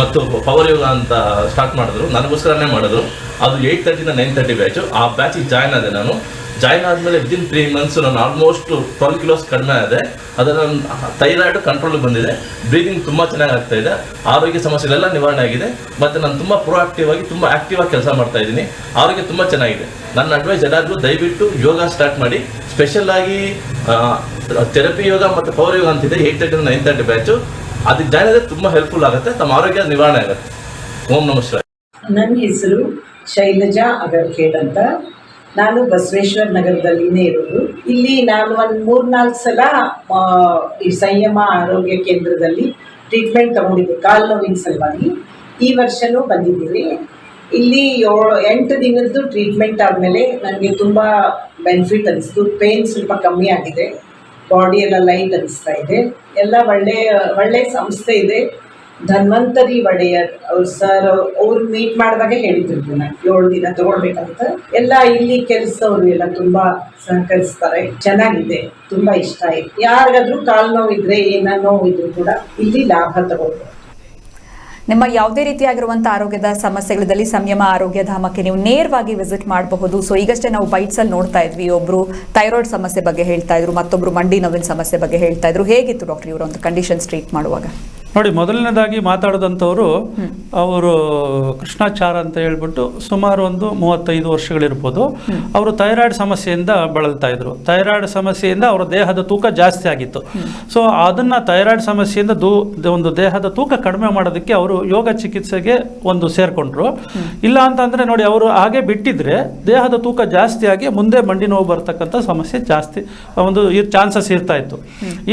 ಮತ್ತು ಪವರ್ ಯೋಗ ಅಂತ ಸ್ಟಾರ್ಟ್ ಮಾಡಿದ್ರು. ನನಗೋಸ್ಕರನೇ ಮಾಡಿದ್ರು. ಅದು ಏಯ್ಟ್ ತರ್ಟಿನ ನೈನ್ ತರ್ಟಿ ಬ್ಯಾಚು ಆ ಬ್ಯಾಚಿಗೆ ಜಾಯ್ನ್ ಆದೆ ನಾನು. ಜಾಯ್ನ್ ಆದಮೇಲೆ ವಿದಿನ್ ತ್ರೀ ಮಂತ್ಸ್ ನಾನು ಆಲ್ಮೋಸ್ಟ್ ಟ್ವೆಲ್ ಕಿಲೋಸ್ ಕಡಿಮೆ ಆದೆ. ಅದರ ಥೈರಾಯ್ಡ್ ಕಂಟ್ರೋಲ್ ಬಂದಿದೆ. ಬ್ರೀದಿಂಗ್ ತುಂಬ ಚೆನ್ನಾಗಿ ಆಗ್ತಾ ಇದೆ. ಆರೋಗ್ಯ ಸಮಸ್ಯೆಗಳೆಲ್ಲ ನಿವಾರಣೆ ಆಗಿದೆ. ಮತ್ತು ನಾನು ತುಂಬ ಪ್ರೊಆಕ್ಟಿವ್ ಆಗಿ ತುಂಬ ಆಕ್ಟಿವ್ ಆಗಿ ಕೆಲಸ ಮಾಡ್ತಾ ಇದ್ದೀನಿ. ಆರೋಗ್ಯ ತುಂಬ ಚೆನ್ನಾಗಿದೆ. ನನ್ನ ಅಡ್ವೈಸ್ ಎಲ್ಲರಿಗೂ ದಯವಿಟ್ಟು ಯೋಗ ಸ್ಟಾರ್ಟ್ ಮಾಡಿ. ಸ್ಪೆಷಲ್ ಆಗಿ ಥೆರಪಿ ಯೋಗ ಮತ್ತು ಪವರ್ ಯೋಗ ಅಂತಿದೆ eight thirty nine thirty batch ಅದಕ್ಕೆ ಜಾಯ್ನ್ ಆದರೆ ತುಂಬ ಹೆಲ್ಪ್ಫುಲ್ ಆಗುತ್ತೆ, ತಮ್ಮ ಆರೋಗ್ಯ ನಿವಾರಣೆ ಆಗುತ್ತೆ. ಓಂ ನಮಸ್ಕಾರ ನನ್ನ ಹೆಸರು ಶೈಲಜಾ ಅಗರ್ಖೇಡ್ ಅಂತ. ನಾನು ಬಸವೇಶ್ವರ ನಗರದಲ್ಲಿನೇ ಇರೋದು. ಇಲ್ಲಿ ನಾನು ಒಂದು ಮೂರ್ನಾಲ್ಕು ಸಲ ಈ ಸಂಯಮ ಆರೋಗ್ಯ ಕೇಂದ್ರದಲ್ಲಿ ಟ್ರೀಟ್ಮೆಂಟ್ ತಗೊಂಡಿದ್ದೆ, ಕಾಲು ನೋವಿನ ಸಲುವಾಗಿ. ಈ ವರ್ಷನೂ ಬಂದಿದ್ದೀವಿ. ಇಲ್ಲಿ ಏಳು ಎಂಟು ದಿನದ್ದು ಟ್ರೀಟ್ಮೆಂಟ್ ಆದಮೇಲೆ ನನಗೆ ತುಂಬ ಬೆನಿಫಿಟ್ ಅನಿಸ್ತು. ಪೇನ್ ಸ್ವಲ್ಪ ಕಮ್ಮಿ ಆಗಿದೆ. ಬಾಡಿ ಎಲ್ಲ ಲೈಟ್ ಅನಿಸ್ತಾ ಇದೆ. ಎಲ್ಲ ಒಳ್ಳೆಯ ಒಳ್ಳೆ ಸಂಸ್ಥೆ ಇದೆ. ಧನ್ವಂತರಿ ಒಡೆಯರ್ ಅವ್ರು ಸರ್ ಅವ್ರು ಮೀಟ್ ಮಾಡಿದಾಗ ಹೇಳಿದ್ರು ನಾನು ಏಳು ದಿನ ತಗೊಳ್ಬೇಕಂತ. ಎಲ್ಲ ಇಲ್ಲಿ ಕೆಲಸದವರು ಎಲ್ಲ ತುಂಬಾ ಸಹಕರಿಸ್ತಾರೆ. ಚೆನ್ನಾಗಿದೆ. ತುಂಬಾ ಇಷ್ಟ ಆಯ್ತು. ಯಾರಿಗಾದ್ರೂ ಕಾಲು ನೋವಿದ್ರೆ ಏನ ನೋವಿದ್ರು ಕೂಡ ಇಲ್ಲಿ ಲಾಭ ತಗೊಳ್ಬೋದು. ನಿಮ್ಮ ಯಾವುದೇ ರೀತಿಯಾಗಿರುವಂತಹ ಆರೋಗ್ಯದ ಸಮಸ್ಯೆಗಳಲ್ಲಿ ಸಂಯಮ, ಆರೋಗ್ಯ ಧಾಮಕ್ಕೆ ನೀವು ನೇರವಾಗಿ ವಿಸಿಟ್ ಮಾಡಬಹುದು. ಸೊ ಈಗಷ್ಟೇ ನಾವು ಬೈಟ್ಸ್ ಅಲ್ಲಿ ನೋಡ್ತಾ ಇದ್ವಿ. ಒಬ್ರು ಥೈರಾಯ್ಡ್ ಸಮಸ್ಯೆ ಬಗ್ಗೆ ಹೇಳ್ತಾ ಇದ್ರು, ಮತ್ತೊಬ್ರು ಮಂಡಿ ನೋವಿನ ಸಮಸ್ಯೆ ಬಗ್ಗೆ ಹೇಳ್ತಾ ಇದ್ರು. ಹೇಗಿತ್ತು ಡಾಕ್ಟರ್ ಇವರ ಒಂದು ಕಂಡೀಷನ್ಸ್ ಟ್ರೀಟ್ ಮಾಡುವಾಗ? ನೋಡಿ ಮೊದಲನೇದಾಗಿ ಮಾತಾಡಿದಂಥವರು ಅವರು ಕೃಷ್ಣಾಚಾರ ಅಂತ ಹೇಳ್ಬಿಟ್ಟು ಸುಮಾರು ಒಂದು ಮೂವತ್ತೈದು ವರ್ಷಗಳಿರ್ಬೋದು. ಅವರು ಥೈರಾಯ್ಡ್ ಸಮಸ್ಯೆಯಿಂದ ಬಳಲ್ತಾ ಇದ್ರು. ಥೈರಾಯ್ಡ್ ಸಮಸ್ಯೆಯಿಂದ ಅವರ ದೇಹದ ತೂಕ ಜಾಸ್ತಿ ಆಗಿತ್ತು. ಸೊ ಅದನ್ನು ಥೈರಾಯ್ಡ್ ಸಮಸ್ಯೆಯಿಂದ ದೂ ಒಂದು ದೇಹದ ತೂಕ ಕಡಿಮೆ ಮಾಡೋದಕ್ಕೆ ಅವರು ಯೋಗ ಚಿಕಿತ್ಸೆಗೆ ಒಂದು ಸೇರಿಕೊಂಡ್ರು. ಇಲ್ಲ ಅಂತಂದರೆ ನೋಡಿ ಅವರು ಹಾಗೆ ಬಿಟ್ಟಿದ್ರೆ ದೇಹದ ತೂಕ ಜಾಸ್ತಿ ಆಗಿ ಮುಂದೆ ಮಂಡಿ ನೋವು ಬರ್ತಕ್ಕಂಥ ಸಮಸ್ಯೆ ಜಾಸ್ತಿ ಒಂದು ಚಾನ್ಸಸ್ ಇರ್ತಾ ಇತ್ತು.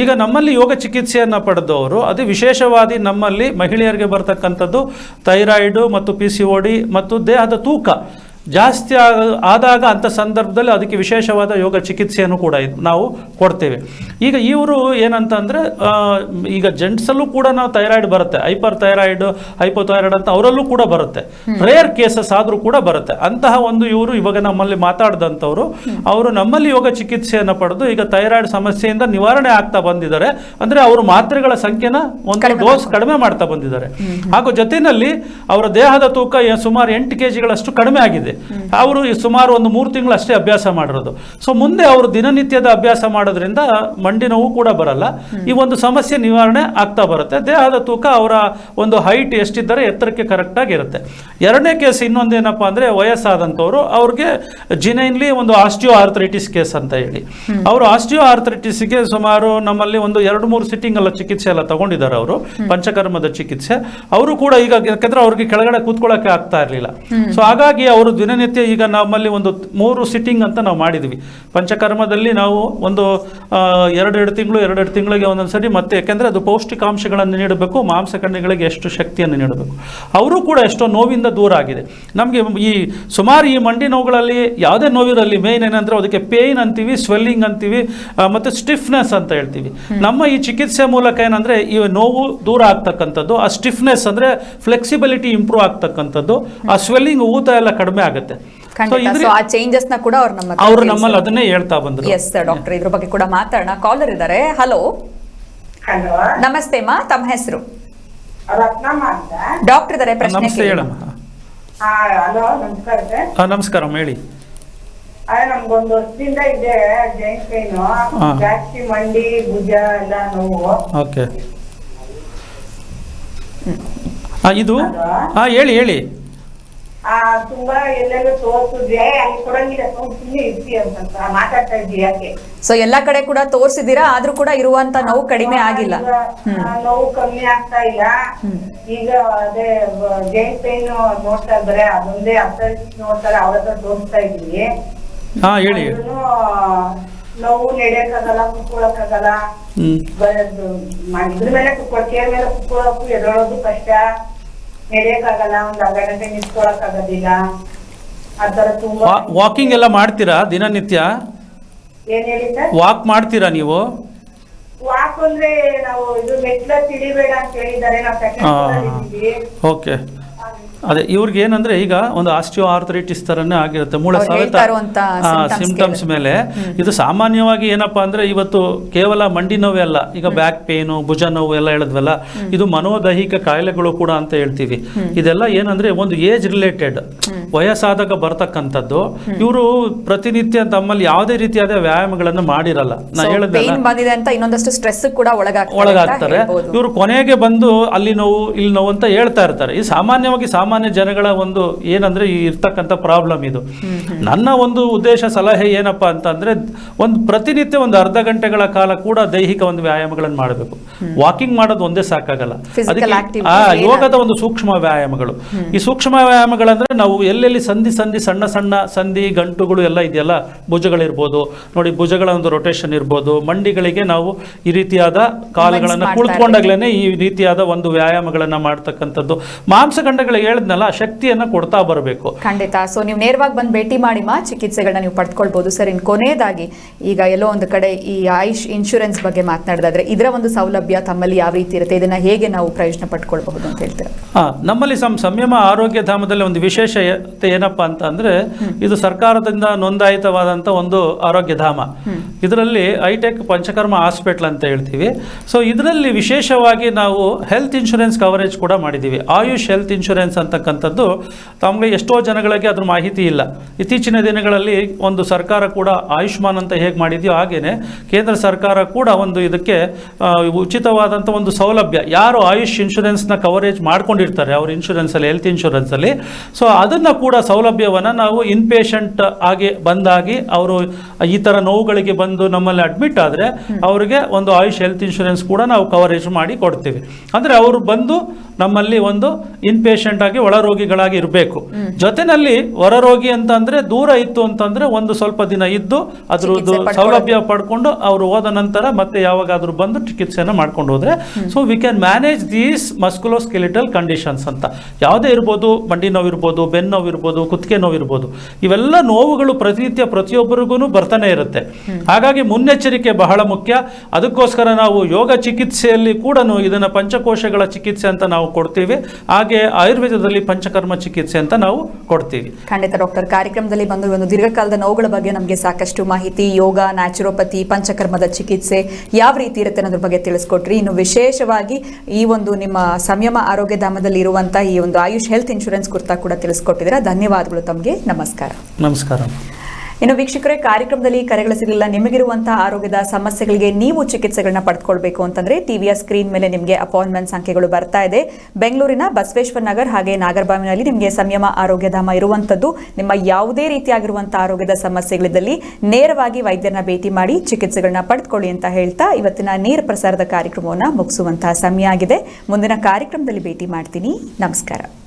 ಈಗ ನಮ್ಮಲ್ಲಿ ಯೋಗ ಚಿಕಿತ್ಸೆಯನ್ನು ಪಡೆದವರು ಅದು ವಿಶೇಷವಾದಿ ನಮ್ಮಲ್ಲಿ ಮಹಿಳೆಯರಿಗೆ ಬರ್ತಕ್ಕಂಥದ್ದು ಥೈರಾಯ್ಡು ಮತ್ತು ಪಿ ಸಿ ಡಿ ಮತ್ತು ದೇಹದ ತೂಕ. ಜಾಸ್ತಿ ಆಗ- ಆದಾಗ ಅಂಥ ಸಂದರ್ಭದಲ್ಲಿ ಅದಕ್ಕೆ ವಿಶೇಷವಾದ ಯೋಗ ಚಿಕಿತ್ಸೆಯನ್ನು ಕೂಡ ಇದ್- ನಾವು ಕೊಡ್ತೇವೆ. ಈಗ ಇವರು ಏನಂತಂದರೆ ಈಗ ಜೆಂಟ್ಸಲ್ಲೂ ಕೂಡ ನಾವು ಥೈರಾಯ್ಡ್ ಬರುತ್ತೆ. ಹೈಪರ್ ಥೈರಾಯ್ಡ್ ಹೈಪೋಥೈರಾಯ್ಡ್ ಅಂತ ಅವರಲ್ಲೂ ಕೂಡ ಬರುತ್ತೆ. ರೇರ್ ಕೇಸಸ್ ಆದರೂ ಕೂಡ ಬರುತ್ತೆ. ಅಂತಹ ಒಂದು ಇವರು ಇವಾಗ ನಮ್ಮಲ್ಲಿ ಮಾತಾಡಿದಂಥವ್ರು ಅವರು ನಮ್ಮಲ್ಲಿ ಯೋಗ ಚಿಕಿತ್ಸೆಯನ್ನು ಪಡೆದು ಈಗ ಥೈರಾಯ್ಡ್ ಸಮಸ್ಯೆಯಿಂದ ನಿವಾರಣೆ ಆಗ್ತಾ ಬಂದಿದ್ದಾರೆ. ಅಂದರೆ ಅವರು ಮಾತ್ರೆಗಳ ಸಂಖ್ಯೆನ ಒಂದು ಡೋಸ್ ಕಡಿಮೆ ಮಾಡ್ತಾ ಬಂದಿದ್ದಾರೆ. ಹಾಗೂ ಜೊತೆಯಲ್ಲಿ ಅವರ ದೇಹದ ತೂಕ ಸುಮಾರು ಎಂಟು ಕೆ ಜಿಗಳಷ್ಟು ಕಡಿಮೆ ಆಗಿದೆ. ಅವರು ಈ ಸುಮಾರು ಒಂದು ಮೂರು ತಿಂಗಳು ಅಷ್ಟೇ ಅಭ್ಯಾಸ ಮಾಡಿರೋದು. ಸೊ ಮುಂದೆ ಅವರು ದಿನನಿತ್ಯದ ಅಭ್ಯಾಸ ಮಾಡೋದ್ರಿಂದ ಮಂಡಿ ನೋವು ಕೂಡ ಬರಲ್ಲ. ಈ ಒಂದು ಸಮಸ್ಯೆ ನಿವಾರಣೆ ಆಗ್ತಾ ಬರುತ್ತೆ. ದೇಹದ ತೂಕ ಅವರ ಒಂದು ಹೈಟ್ ಎಷ್ಟಿದ್ದರೆ ಎತ್ತರಕ್ಕೆ ಕರೆಕ್ಟಾಗಿ ಇರುತ್ತೆ. ಎರಡನೇ ಕೇಸ್ ಇನ್ನೊಂದೇನಪ್ಪ ಅಂದರೆ ವಯಸ್ಸಾದಂಥವ್ರು, ಅವ್ರಿಗೆ ಜಿನೈನ್ಲಿ ಒಂದು ಆಸ್ಟಿಯೋ ಆರ್ಥರೈಟಿಸ್ ಕೇಸ್ ಅಂತ ಹೇಳಿ. ಅವರು ಆಸ್ಟಿಯೋ ಆರ್ಥರೈಟಿಸ್ಗೆ ಸುಮಾರು ನಮ್ಮಲ್ಲಿ ಒಂದು ಎರಡು ಮೂರು ಸಿಟ್ಟಿಂಗ್ ಎಲ್ಲ ಚಿಕಿತ್ಸೆ ಎಲ್ಲ ತಗೊಂಡಿದ್ದಾರೆ ಅವರು, ಪಂಚಕರ್ಮದ ಚಿಕಿತ್ಸೆ. ಅವರು ಕೂಡ ಈಗ ಯಾಕಂದ್ರೆ ಅವ್ರಿಗೆ ಕೆಳಗಡೆ ಕೂತ್ಕೊಳ್ಳೋಕೆ ಆಗ್ತಾ ಇರಲಿಲ್ಲ. ಸೊ ಹಾಗಾಗಿ ಅವರು ದಿನನಿತ್ಯ ಈಗ ನಮ್ಮಲ್ಲಿ ಒಂದು ಮೂರು ಸಿಟ್ಟಿಂಗ್ ಅಂತ ನಾವು ಮಾಡಿದ್ವಿ. ಪಂಚಕರ್ಮದಲ್ಲಿ ನಾವು ಒಂದು ಎರಡೆರಡು ತಿಂಗಳು ಎರಡೆರಡು ತಿಂಗಳಿಗೆ ಒಂದೊಂದು ಸರಿ ಮತ್ತೆ ಯಾಕೆಂದರೆ ಅದು ಪೌಷ್ಟಿಕಾಂಶಗಳನ್ನು ನೀಡಬೇಕು ಮಾಂಸಖಂಡಗಳಿಗೆ ಎಷ್ಟು ಶಕ್ತಿಯನ್ನು ನೀಡಬೇಕು. ಅವರು ಕೂಡ ಎಷ್ಟೋ ನೋವಿಂದ ದೂರ ಆಗಿದೆ. ನಮಗೆ ಈ ಸುಮಾರು ಈ ಮಂಡಿ ನೋವುಗಳಲ್ಲಿ ಯಾವುದೇ ನೋವಿರಲಿ ಮೇನ್ ಏನಂದರೆ ಅದಕ್ಕೆ ಪೇಯ್ನ್ ಅಂತೀವಿ ಸ್ವೆಲ್ಲಿಂಗ್ ಅಂತೀವಿ ಮತ್ತು ಮತ್ತೆ ಸ್ಟಿಫ್ನೆಸ್ ಅಂತ ಹೇಳ್ತೀವಿ. ನಮ್ಮ ಈ ಚಿಕಿತ್ಸೆ ಮೂಲಕ ಏನಂದರೆ ಈ ನೋವು ದೂರ ಆಗ್ತಕ್ಕಂಥದ್ದು ಆ ಸ್ಟಿಫ್ನೆಸ್ ಅಂದರೆ ಫ್ಲೆಕ್ಸಿಬಿಲಿಟಿ ಇಂಪ್ರೂವ್ ಆಗ್ತಕ್ಕಂಥದ್ದು ಆ ಸ್ವೆಲ್ಲಿಂಗ್ ಊತ ಎಲ್ಲ ಕಡಿಮೆ ಆಗುತ್ತೆ ಚೇಂಜಸ್ನ ಕೂಡ ಅವ್ರು ನಮ್ಮ ಅವರು ನಮ್ಮಲ್ಲಿ ಅದನ್ನೇ ಹೇಳ್ತಾ ಬಂದ್ರು. ಎಸ್ ಡಾಕ್ಟರ್ ಇದ್ರ ಬಗ್ಗೆ ಕೂಡ ಮಾತಾಡೋಣ. ಕಾಲರ್ ಇದ್ದಾರೆ ಹಲೋ ಹಲೋ ನಮಸ್ತೆ ಮಾ. ತಮ್ಮ ಹೆಸರು? ಡಾಕ್ಟರ್ ಇದ್ದಾರೆ ಪ್ರಶ್ನೆ. ಹೇಳಮ್ಮ. ಹಲೋ ನಮಸ್ಕಾರ ಹೇಳಿ. ಅದೇ ನಮ್ಗೊಂದು ವರ್ಷದಿಂದ ಇದೆ ಜಾಯಿಂಟ್ ಪೈನು ಜಾಸ್ತಿ ಮಂಡಿ ಭುಜ ಎಲ್ಲ ನೋವು. ಓಕೆ. ಇದು? ಹಾ ಹೇಳಿ ಹೇಳಿ. ಆ ತುಂಬಾ ಎಲ್ಲೆಲ್ಲೂ ತೋರ್ಸಿದ್ರೆ ಅಲ್ಲಿ ಕೊಡಂಗಿಲ್ಲ ಸುಮ್ಮನೆ ಇರ್ತಿ ಅಂತ ಮಾತಾಡ್ತಾ ಇದ್ದೀವಿ ಯಾಕೆ ಸೊ ಎಲ್ಲಾ ಕಡೆ ಕೂಡ ತೋರ್ಸಿದೀರಾ ಆದ್ರೂ ಕೂಡ ಇರುವಂತ ನೋವು ಕಡಿಮೆ ಆಗಿಲ್ಲ. ನೋವು ಕಮ್ಮಿ ಆಗ್ತಾ ಇಲ್ಲ. ಈಗ ಅದೇ ಜೈನ್ ಪೈನ್ ನೋಡ್ತಾ ಇದ್ದಾರೆ. ಅದೊಂದೇ ಅರ್ಥ ನೋಡ್ತಾರೆ ಅವ್ರ ಹತ್ರ ತೋರಿಸ್ತಾ ಇದೀವಿ ಹಾ ಹೇಳಿ. ನೋವು ನಡೆಯಕ್ಕಾಗಲ್ಲ ಕುತ್ಕೊಳಕ್ಕಾಗಲ್ಲ. ಇದ್ರ ಮೇಲೆ ಕುತ್ಕೊಳ್ ಚೇರ್ ಮೇಲೆ ಕುತ್ಕೊಳಕ್ಕೂ ಎದೊಳೋದು ಕಷ್ಟ. ನಡೆಯಕ್ಕಾಗಲ್ಲ ಒಂದ್ ಅರ್ಧ ಗಂಟೆ ನಿಂತ್ಕೊಳಕ್ ಆಗೋದಿಲ್ಲ ಆತರ ತುಂಬಾ ವಾಕಿಂಗ್ ಎಲ್ಲ ಮಾಡ್ತೀರಾ ದಿನನಿತ್ಯ? ಏನ್ ಹೇಳಿ ಸರ್? ವಾಕ್ ಮಾಡ್ತೀರಾ ನೀವು? ವಾಕ್ ಅಂದ್ರೆ ನಾವು ಇದು ಮೆಟ್ಲ ತಿಳಿಬೇಡ ಅಂತ ಹೇಳಿದ್ದಾರೆ. ನಾವು ಸೆಕೆಂಡ್ ಓಕೆ ಅದೇ ಇವ್ರಿಗೆ ಏನಂದ್ರೆ ಈಗ ಒಂದು ಆಸ್ಟಿಯೋ ಆರ್ಥರೈಟಿಸ್ ತರನೇ ಆಗಿರುತ್ತೆ. ಮೂಳೆ ಸವೆತ ಸಿಂಪ್ಟಮ್ಸ್ ಮೇಲೆ. ಇದು ಸಾಮಾನ್ಯವಾಗಿ ಏನಪ್ಪಾ ಅಂದ್ರೆ ಇವತ್ತು ಕೇವಲ ಮಂಡಿ ನೋವೇ ಅಲ್ಲ ಈಗ ಬ್ಯಾಕ್ ಪೇನು ಭುಜ ನೋವು ಎಲ್ಲ ಹೇಳಿದ್ವಲ್ಲ ಇದು ಮನೋದೈಹಿಕ ಕಾಯಿಲೆಗಳು ಕೂಡ ಅಂತ ಹೇಳ್ತೀವಿ. ಇದೆಲ್ಲ ಏನಂದ್ರೆ ಒಂದು ಏಜ್ ರಿಲೇಟೆಡ್ ವಯಸ್ಸಾದಾಗ ಬರ್ತಕ್ಕಂಥದ್ದು. ಇವರು ಪ್ರತಿನಿತ್ಯ ತಮ್ಮಲ್ಲಿ ಯಾವುದೇ ರೀತಿಯಾದ ವ್ಯಾಯಾಮಗಳನ್ನು ಮಾಡಿರಲ್ಲ. ನಾ ಹೇಳಿದ್ರೆ ಇನ್ನೊಂದಷ್ಟು ಸ್ಟ್ರೆಸ್ ಕೂಡ ಒಳಗಾಗ್ತಾರೆ ಇವರು ಕೊನೆಗೆ ಬಂದು ಅಲ್ಲಿ ನೋವು ಇಲ್ಲಿ ನೋವು ಅಂತ ಹೇಳ್ತಾ ಇರ್ತಾರೆ. ಈ ಸಾಮಾನ್ಯವಾಗಿ ಸಾಮಾನ್ಯ ಜನಗಳ ಒಂದು ಏನಂದ್ರೆ ಈ ಇರ್ತಕ್ಕಂಥ ಪ್ರಾಬ್ಲಮ್ ಇದು. ನನ್ನ ಒಂದು ಉದ್ದೇಶ ಸಲಹೆ ಏನಪ್ಪಾ ಅಂತಂದ್ರೆ ಒಂದು ಪ್ರತಿನಿತ್ಯ ಒಂದು ಅರ್ಧ ಗಂಟೆಗಳ ಕಾಲ ಕೂಡ ದೈಹಿಕ ಒಂದು ವ್ಯಾಯಾಮಗಳನ್ನು ಮಾಡಬೇಕು. ವಾಕಿಂಗ್ ಮಾಡೋದು ಒಂದೇ ಸಾಕಾಗಲ್ಲ. ಅದಕ್ಕೆ ಆ ಯೋಗದ ಒಂದು ಸೂಕ್ಷ್ಮ ವ್ಯಾಯಾಮಗಳು. ಈ ಸೂಕ್ಷ್ಮ ವ್ಯಾಯಾಮಗಳಂದ್ರೆ ನಾವು ಎಲ್ಲೆಲ್ಲಿ ಸಂಧಿ ಸಂಧಿ ಸಣ್ಣ ಸಣ್ಣ ಸಂಧಿ ಗಂಟುಗಳು ಎಲ್ಲ ಇದೆಯಲ್ಲ ಭುಜಗಳಿರ್ಬೋದು. ನೋಡಿ ಭುಜಗಳ ಒಂದು ರೊಟೇಷನ್ ಇರ್ಬೋದು. ಮಂಡಿಗಳಿಗೆ ನಾವು ಈ ರೀತಿಯಾದ ಕಾಲುಗಳನ್ನು ಕುಳಿತುಕೊಂಡಾಗ್ಲೇ ಕುಳಿತುಕೊಂಡಾಗ್ಲೇನೆ ಈ ರೀತಿಯಾದ ಒಂದು ವ್ಯಾಯಾಮಗಳನ್ನು ಮಾಡ್ತಕ್ಕಂಥದ್ದು. ಮಾಂಸಖಂಡಗಳಿಗೆ ಹೇಳಿದ್ನಲ್ಲ ಶಕ್ತಿಯನ್ನ ಕೊಡ್ತಾ ಬರಬೇಕು. ಖಂಡಿತ. ಸೊ ನೀವು ನೇರವಾಗಿ ಬಂದು ಭೇಟಿ ಮಾಡಿ ಮಾ ಚಿಕಿತ್ಸೆಗಳನ್ನ ನೀವು ಪಡ್ಕೊಳ್ಬಹುದು ಸರ್ ಇನ್ನು ಕೊನೆಯದಾಗಿ ಈಗ ಎಲ್ಲೋ ಒಂದು ಕಡೆ ಈ ಆಯುಷ್ ಇನ್ಶೂರೆನ್ಸ್ ಬಗ್ಗೆ ಮಾತನಾಡಿದ್ರೆ ಇದರ ಒಂದು ಸೌಲಭ್ಯ ತಮ್ಮಲ್ಲಿ ಯಾವ ರೀತಿ ಇರುತ್ತೆ? ಇದನ್ನ ಹೇಗೆ ನಾವು ಪ್ರಯೋಜನ ಪಡ್ಕೊಳ್ಬಹುದು ಅಂತ ಹೇಳ್ತೀರಾ? ಹಾ ನಮ್ಮಲ್ಲಿ ಸಂ ಸಂಯಮ ಆರೋಗ್ಯ ಧಾಮದಲ್ಲಿ ಒಂದು ವಿಶೇಷತೆ ಏನಪ್ಪಾ ಅಂತ ಅಂದ್ರೆ ಇದು ಸರ್ಕಾರದಿಂದ ನೋಂದಾಯಿತವಾದಂಥ ಒಂದು ಆರೋಗ್ಯ ಧಾಮ. ಇದರಲ್ಲಿ ಐಟೆಕ್ ಪಂಚಕರ್ಮ ಹಾಸ್ಪಿಟಲ್ ಅಂತ ಹೇಳ್ತೀವಿ. ಸೊ ಇದರಲ್ಲಿ ವಿಶೇಷವಾಗಿ ನಾವು ಹೆಲ್ತ್ ಇನ್ಶೂರೆನ್ಸ್ ಕವರೇಜ್ ಕೂಡ ಮಾಡಿದ್ದೀವಿ ಆಯುಷ್ ಹೆಲ್ತ್ ಇನ್ಶೂರೆನ್ಸ್ ಅಂತಕ್ಕಂಥದ್ದು ತಮಗೆ ಎಷ್ಟೋ ಜನಗಳಿಗೆ ಅದ್ರ ಮಾಹಿತಿ ಇಲ್ಲ. ಇತ್ತೀಚಿನ ದಿನಗಳಲ್ಲಿ ಒಂದು ಸರ್ಕಾರ ಕೂಡ ಆಯುಷ್ಮಾನ್ ಅಂತ ಹೇಗೆ ಮಾಡಿದೆಯೋ ಹಾಗೆಯೇ ಕೇಂದ್ರ ಸರ್ಕಾರ ಕೂಡ ಒಂದು ಇದಕ್ಕೆ ಉಚಿತವಾದಂಥ ಒಂದು ಸೌಲಭ್ಯ. ಯಾರು ಆಯುಷ್ ಇನ್ಶೂರೆನ್ಸ್ನ ಕವರೇಜ್ ಮಾಡ್ಕೊಂಡಿರ್ತಾರೆ ಅವ್ರ ಇನ್ಶೂರೆನ್ಸಲ್ಲಿ ಹೆಲ್ತ್ ಇನ್ಶೂರೆನ್ಸಲ್ಲಿ ಸೊ ಅದನ್ನು ಕೂಡ ಸೌಲಭ್ಯವನ್ನು ನಾವು ಇನ್ಪೇಷಂಟ್ ಆಗಿ ಬಂದಾಗಿ ಅವರು ಈ ಥರ ನೋವುಗಳಿಗೆ ಬಂದು ನಮ್ಮಲ್ಲಿ ಅಡ್ಮಿಟ್ ಆದರೆ ಅವರಿಗೆ ಒಂದು ಆಯುಷ್ ಹೆಲ್ತ್ ಇನ್ಶೂರೆನ್ಸ್ ಕೂಡ ನಾವು ಕವರೇಜ್ ಮಾಡಿ ಕೊಡ್ತೀವಿ. ಅಂದರೆ ಅವರು ಬಂದು ನಮ್ಮಲ್ಲಿ ಒಂದು ಇನ್ ಪೇಷಂಟ್ ಆಗಿ ಒಳ ರೋಗಿಗಳಾಗಿ ಇರಬೇಕು ಜೊತೆನಲ್ಲಿ ಹೊರ ರೋಗಿ ಅಂತ ಅಂದ್ರೆ ದೂರ ಇತ್ತು ಅಂತಂದ್ರೆ ಒಂದು ಸ್ವಲ್ಪ ದಿನ ಇದ್ದು ಅದ್ರದ್ದು ಸೌಲಭ್ಯ ಪಡ್ಕೊಂಡು ಅವರು ಹೋದ ನಂತರ ಮತ್ತೆ ಯಾವಾಗಾದ್ರೂ ಬಂದು ಚಿಕಿತ್ಸೆಯನ್ನು ಮಾಡ್ಕೊಂಡು ಹೋದ್ರೆ. So we can manage these musculoskeletal conditions ಅಂತ. ಯಾವುದೇ ಇರ್ಬೋದು ಮಂಡಿ ನೋವು ಇರ್ಬೋದು ಬೆನ್ನು ನೋವು ಇರ್ಬೋದು ಕುತ್ತಿಗೆ ನೋವು ಇರ್ಬೋದು. ಇವೆಲ್ಲ ನೋವುಗಳು ಪ್ರತಿನಿತ್ಯ ಪ್ರತಿಯೊಬ್ಬರಿಗೂ ಬರ್ತಾನೆ ಇರುತ್ತೆ. ಹಾಗಾಗಿ ಮುನ್ನೆಚ್ಚರಿಕೆ ಬಹಳ ಮುಖ್ಯ. ಅದಕ್ಕೋಸ್ಕರ ನಾವು ಯೋಗ ಚಿಕಿತ್ಸೆಯಲ್ಲಿ ಕೂಡ ಇದನ್ನ ಪಂಚಕೋಶಗಳ ಚಿಕಿತ್ಸೆ ಅಂತ ನಾವು ಕೊಡ್ತೀವಿ. ಹಾಗೆ ಆಯುರ್ವೇದದಲ್ಲಿ ಪಂಚಕರ್ಮ ಚಿಕಿತ್ಸೆ ಅಂತ ನಾವು ಕೊಡ್ತೀವಿ. ಖಂಡಿತ ಡಾಕ್ಟರ್ ಕಾರ್ಯಕ್ರಮದಲ್ಲಿ ಬಂದು ಒಂದು ದೀರ್ಘಕಾಲದ ನೋವುಗಳ ಬಗ್ಗೆ ನಮಗೆ ಸಾಕಷ್ಟು ಮಾಹಿತಿ ಯೋಗ ನ್ಯಾಚುರೋಪತಿ ಪಂಚಕರ್ಮದ ಚಿಕಿತ್ಸೆ ಯಾವ ರೀತಿ ಇರುತ್ತೆ ಅನ್ನೋದ್ರ ಬಗ್ಗೆ ತಿಳಿಸ್ಕೊಟ್ರಿ. ಇನ್ನು ವಿಶೇಷವಾಗಿ ಈ ಒಂದು ನಿಮ್ಮ ಸಂಯಮ ಆರೋಗ್ಯ ಧಾಮದಲ್ಲಿ ಇರುವಂತಹ ಈ ಒಂದು ಆಯುಷ್ ಹೆಲ್ತ್ ಇನ್ಶೂರೆನ್ಸ್ ಕುರಿತ ಕೂಡ ತಿಳಿಸ್ಕೊಟ್ಟಿದ್ದೀರಾ. ಧನ್ಯವಾದಗಳು ತಮಗೆ. ನಮಸ್ಕಾರ. ನಮಸ್ಕಾರ. ಇನ್ನು ವೀಕ್ಷಕರೇ, ಕಾರ್ಯಕ್ರಮದಲ್ಲಿ ಕರೆಗಳು ಸಿಗಲಿಲ್ಲ ನಿಮಗಿರುವಂತಹ ಆರೋಗ್ಯದ ಸಮಸ್ಯೆಗಳಿಗೆ ನೀವು ಚಿಕಿತ್ಸೆಗಳನ್ನ ಪಡೆದುಕೊಳ್ಬೇಕು ಅಂತಂದ್ರೆ ಟಿವಿಯ ಸ್ಕ್ರೀನ್ ಮೇಲೆ ನಿಮಗೆ ಅಪಾಯಿಂಟ್ಮೆಂಟ್ ಸಂಖ್ಯೆಗಳು ಬರ್ತಾ ಇದೆ. ಬೆಂಗಳೂರಿನ ಬಸವೇಶ್ವರ ನಗರ್ ಹಾಗೆ ನಾಗರಬಾವಿನಲ್ಲಿ ನಿಮಗೆ ಸಂಯಮ, ಆರೋಗ್ಯಧಾಮ ಇರುವಂತದ್ದು ನಿಮ್ಮ ಯಾವುದೇ ರೀತಿಯಾಗಿರುವಂತಹ ಆರೋಗ್ಯದ ಸಮಸ್ಯೆಗಳಿದ್ದಲ್ಲಿ ನೇರವಾಗಿ ವೈದ್ಯರನ್ನ ಭೇಟಿ ಮಾಡಿ ಚಿಕಿತ್ಸೆಗಳನ್ನ ಪಡೆದುಕೊಳ್ಳಿ ಅಂತ ಹೇಳ್ತಾ ಇವತ್ತಿನ ನೇರ ಪ್ರಸಾರದ ಕಾರ್ಯಕ್ರಮವನ್ನು ಮುಗಿಸುವಂತಹ ಸಮಯ ಆಗಿದೆ. ಮುಂದಿನ ಕಾರ್ಯಕ್ರಮದಲ್ಲಿ ಭೇಟಿ ಮಾಡ್ತೀನಿ. ನಮಸ್ಕಾರ.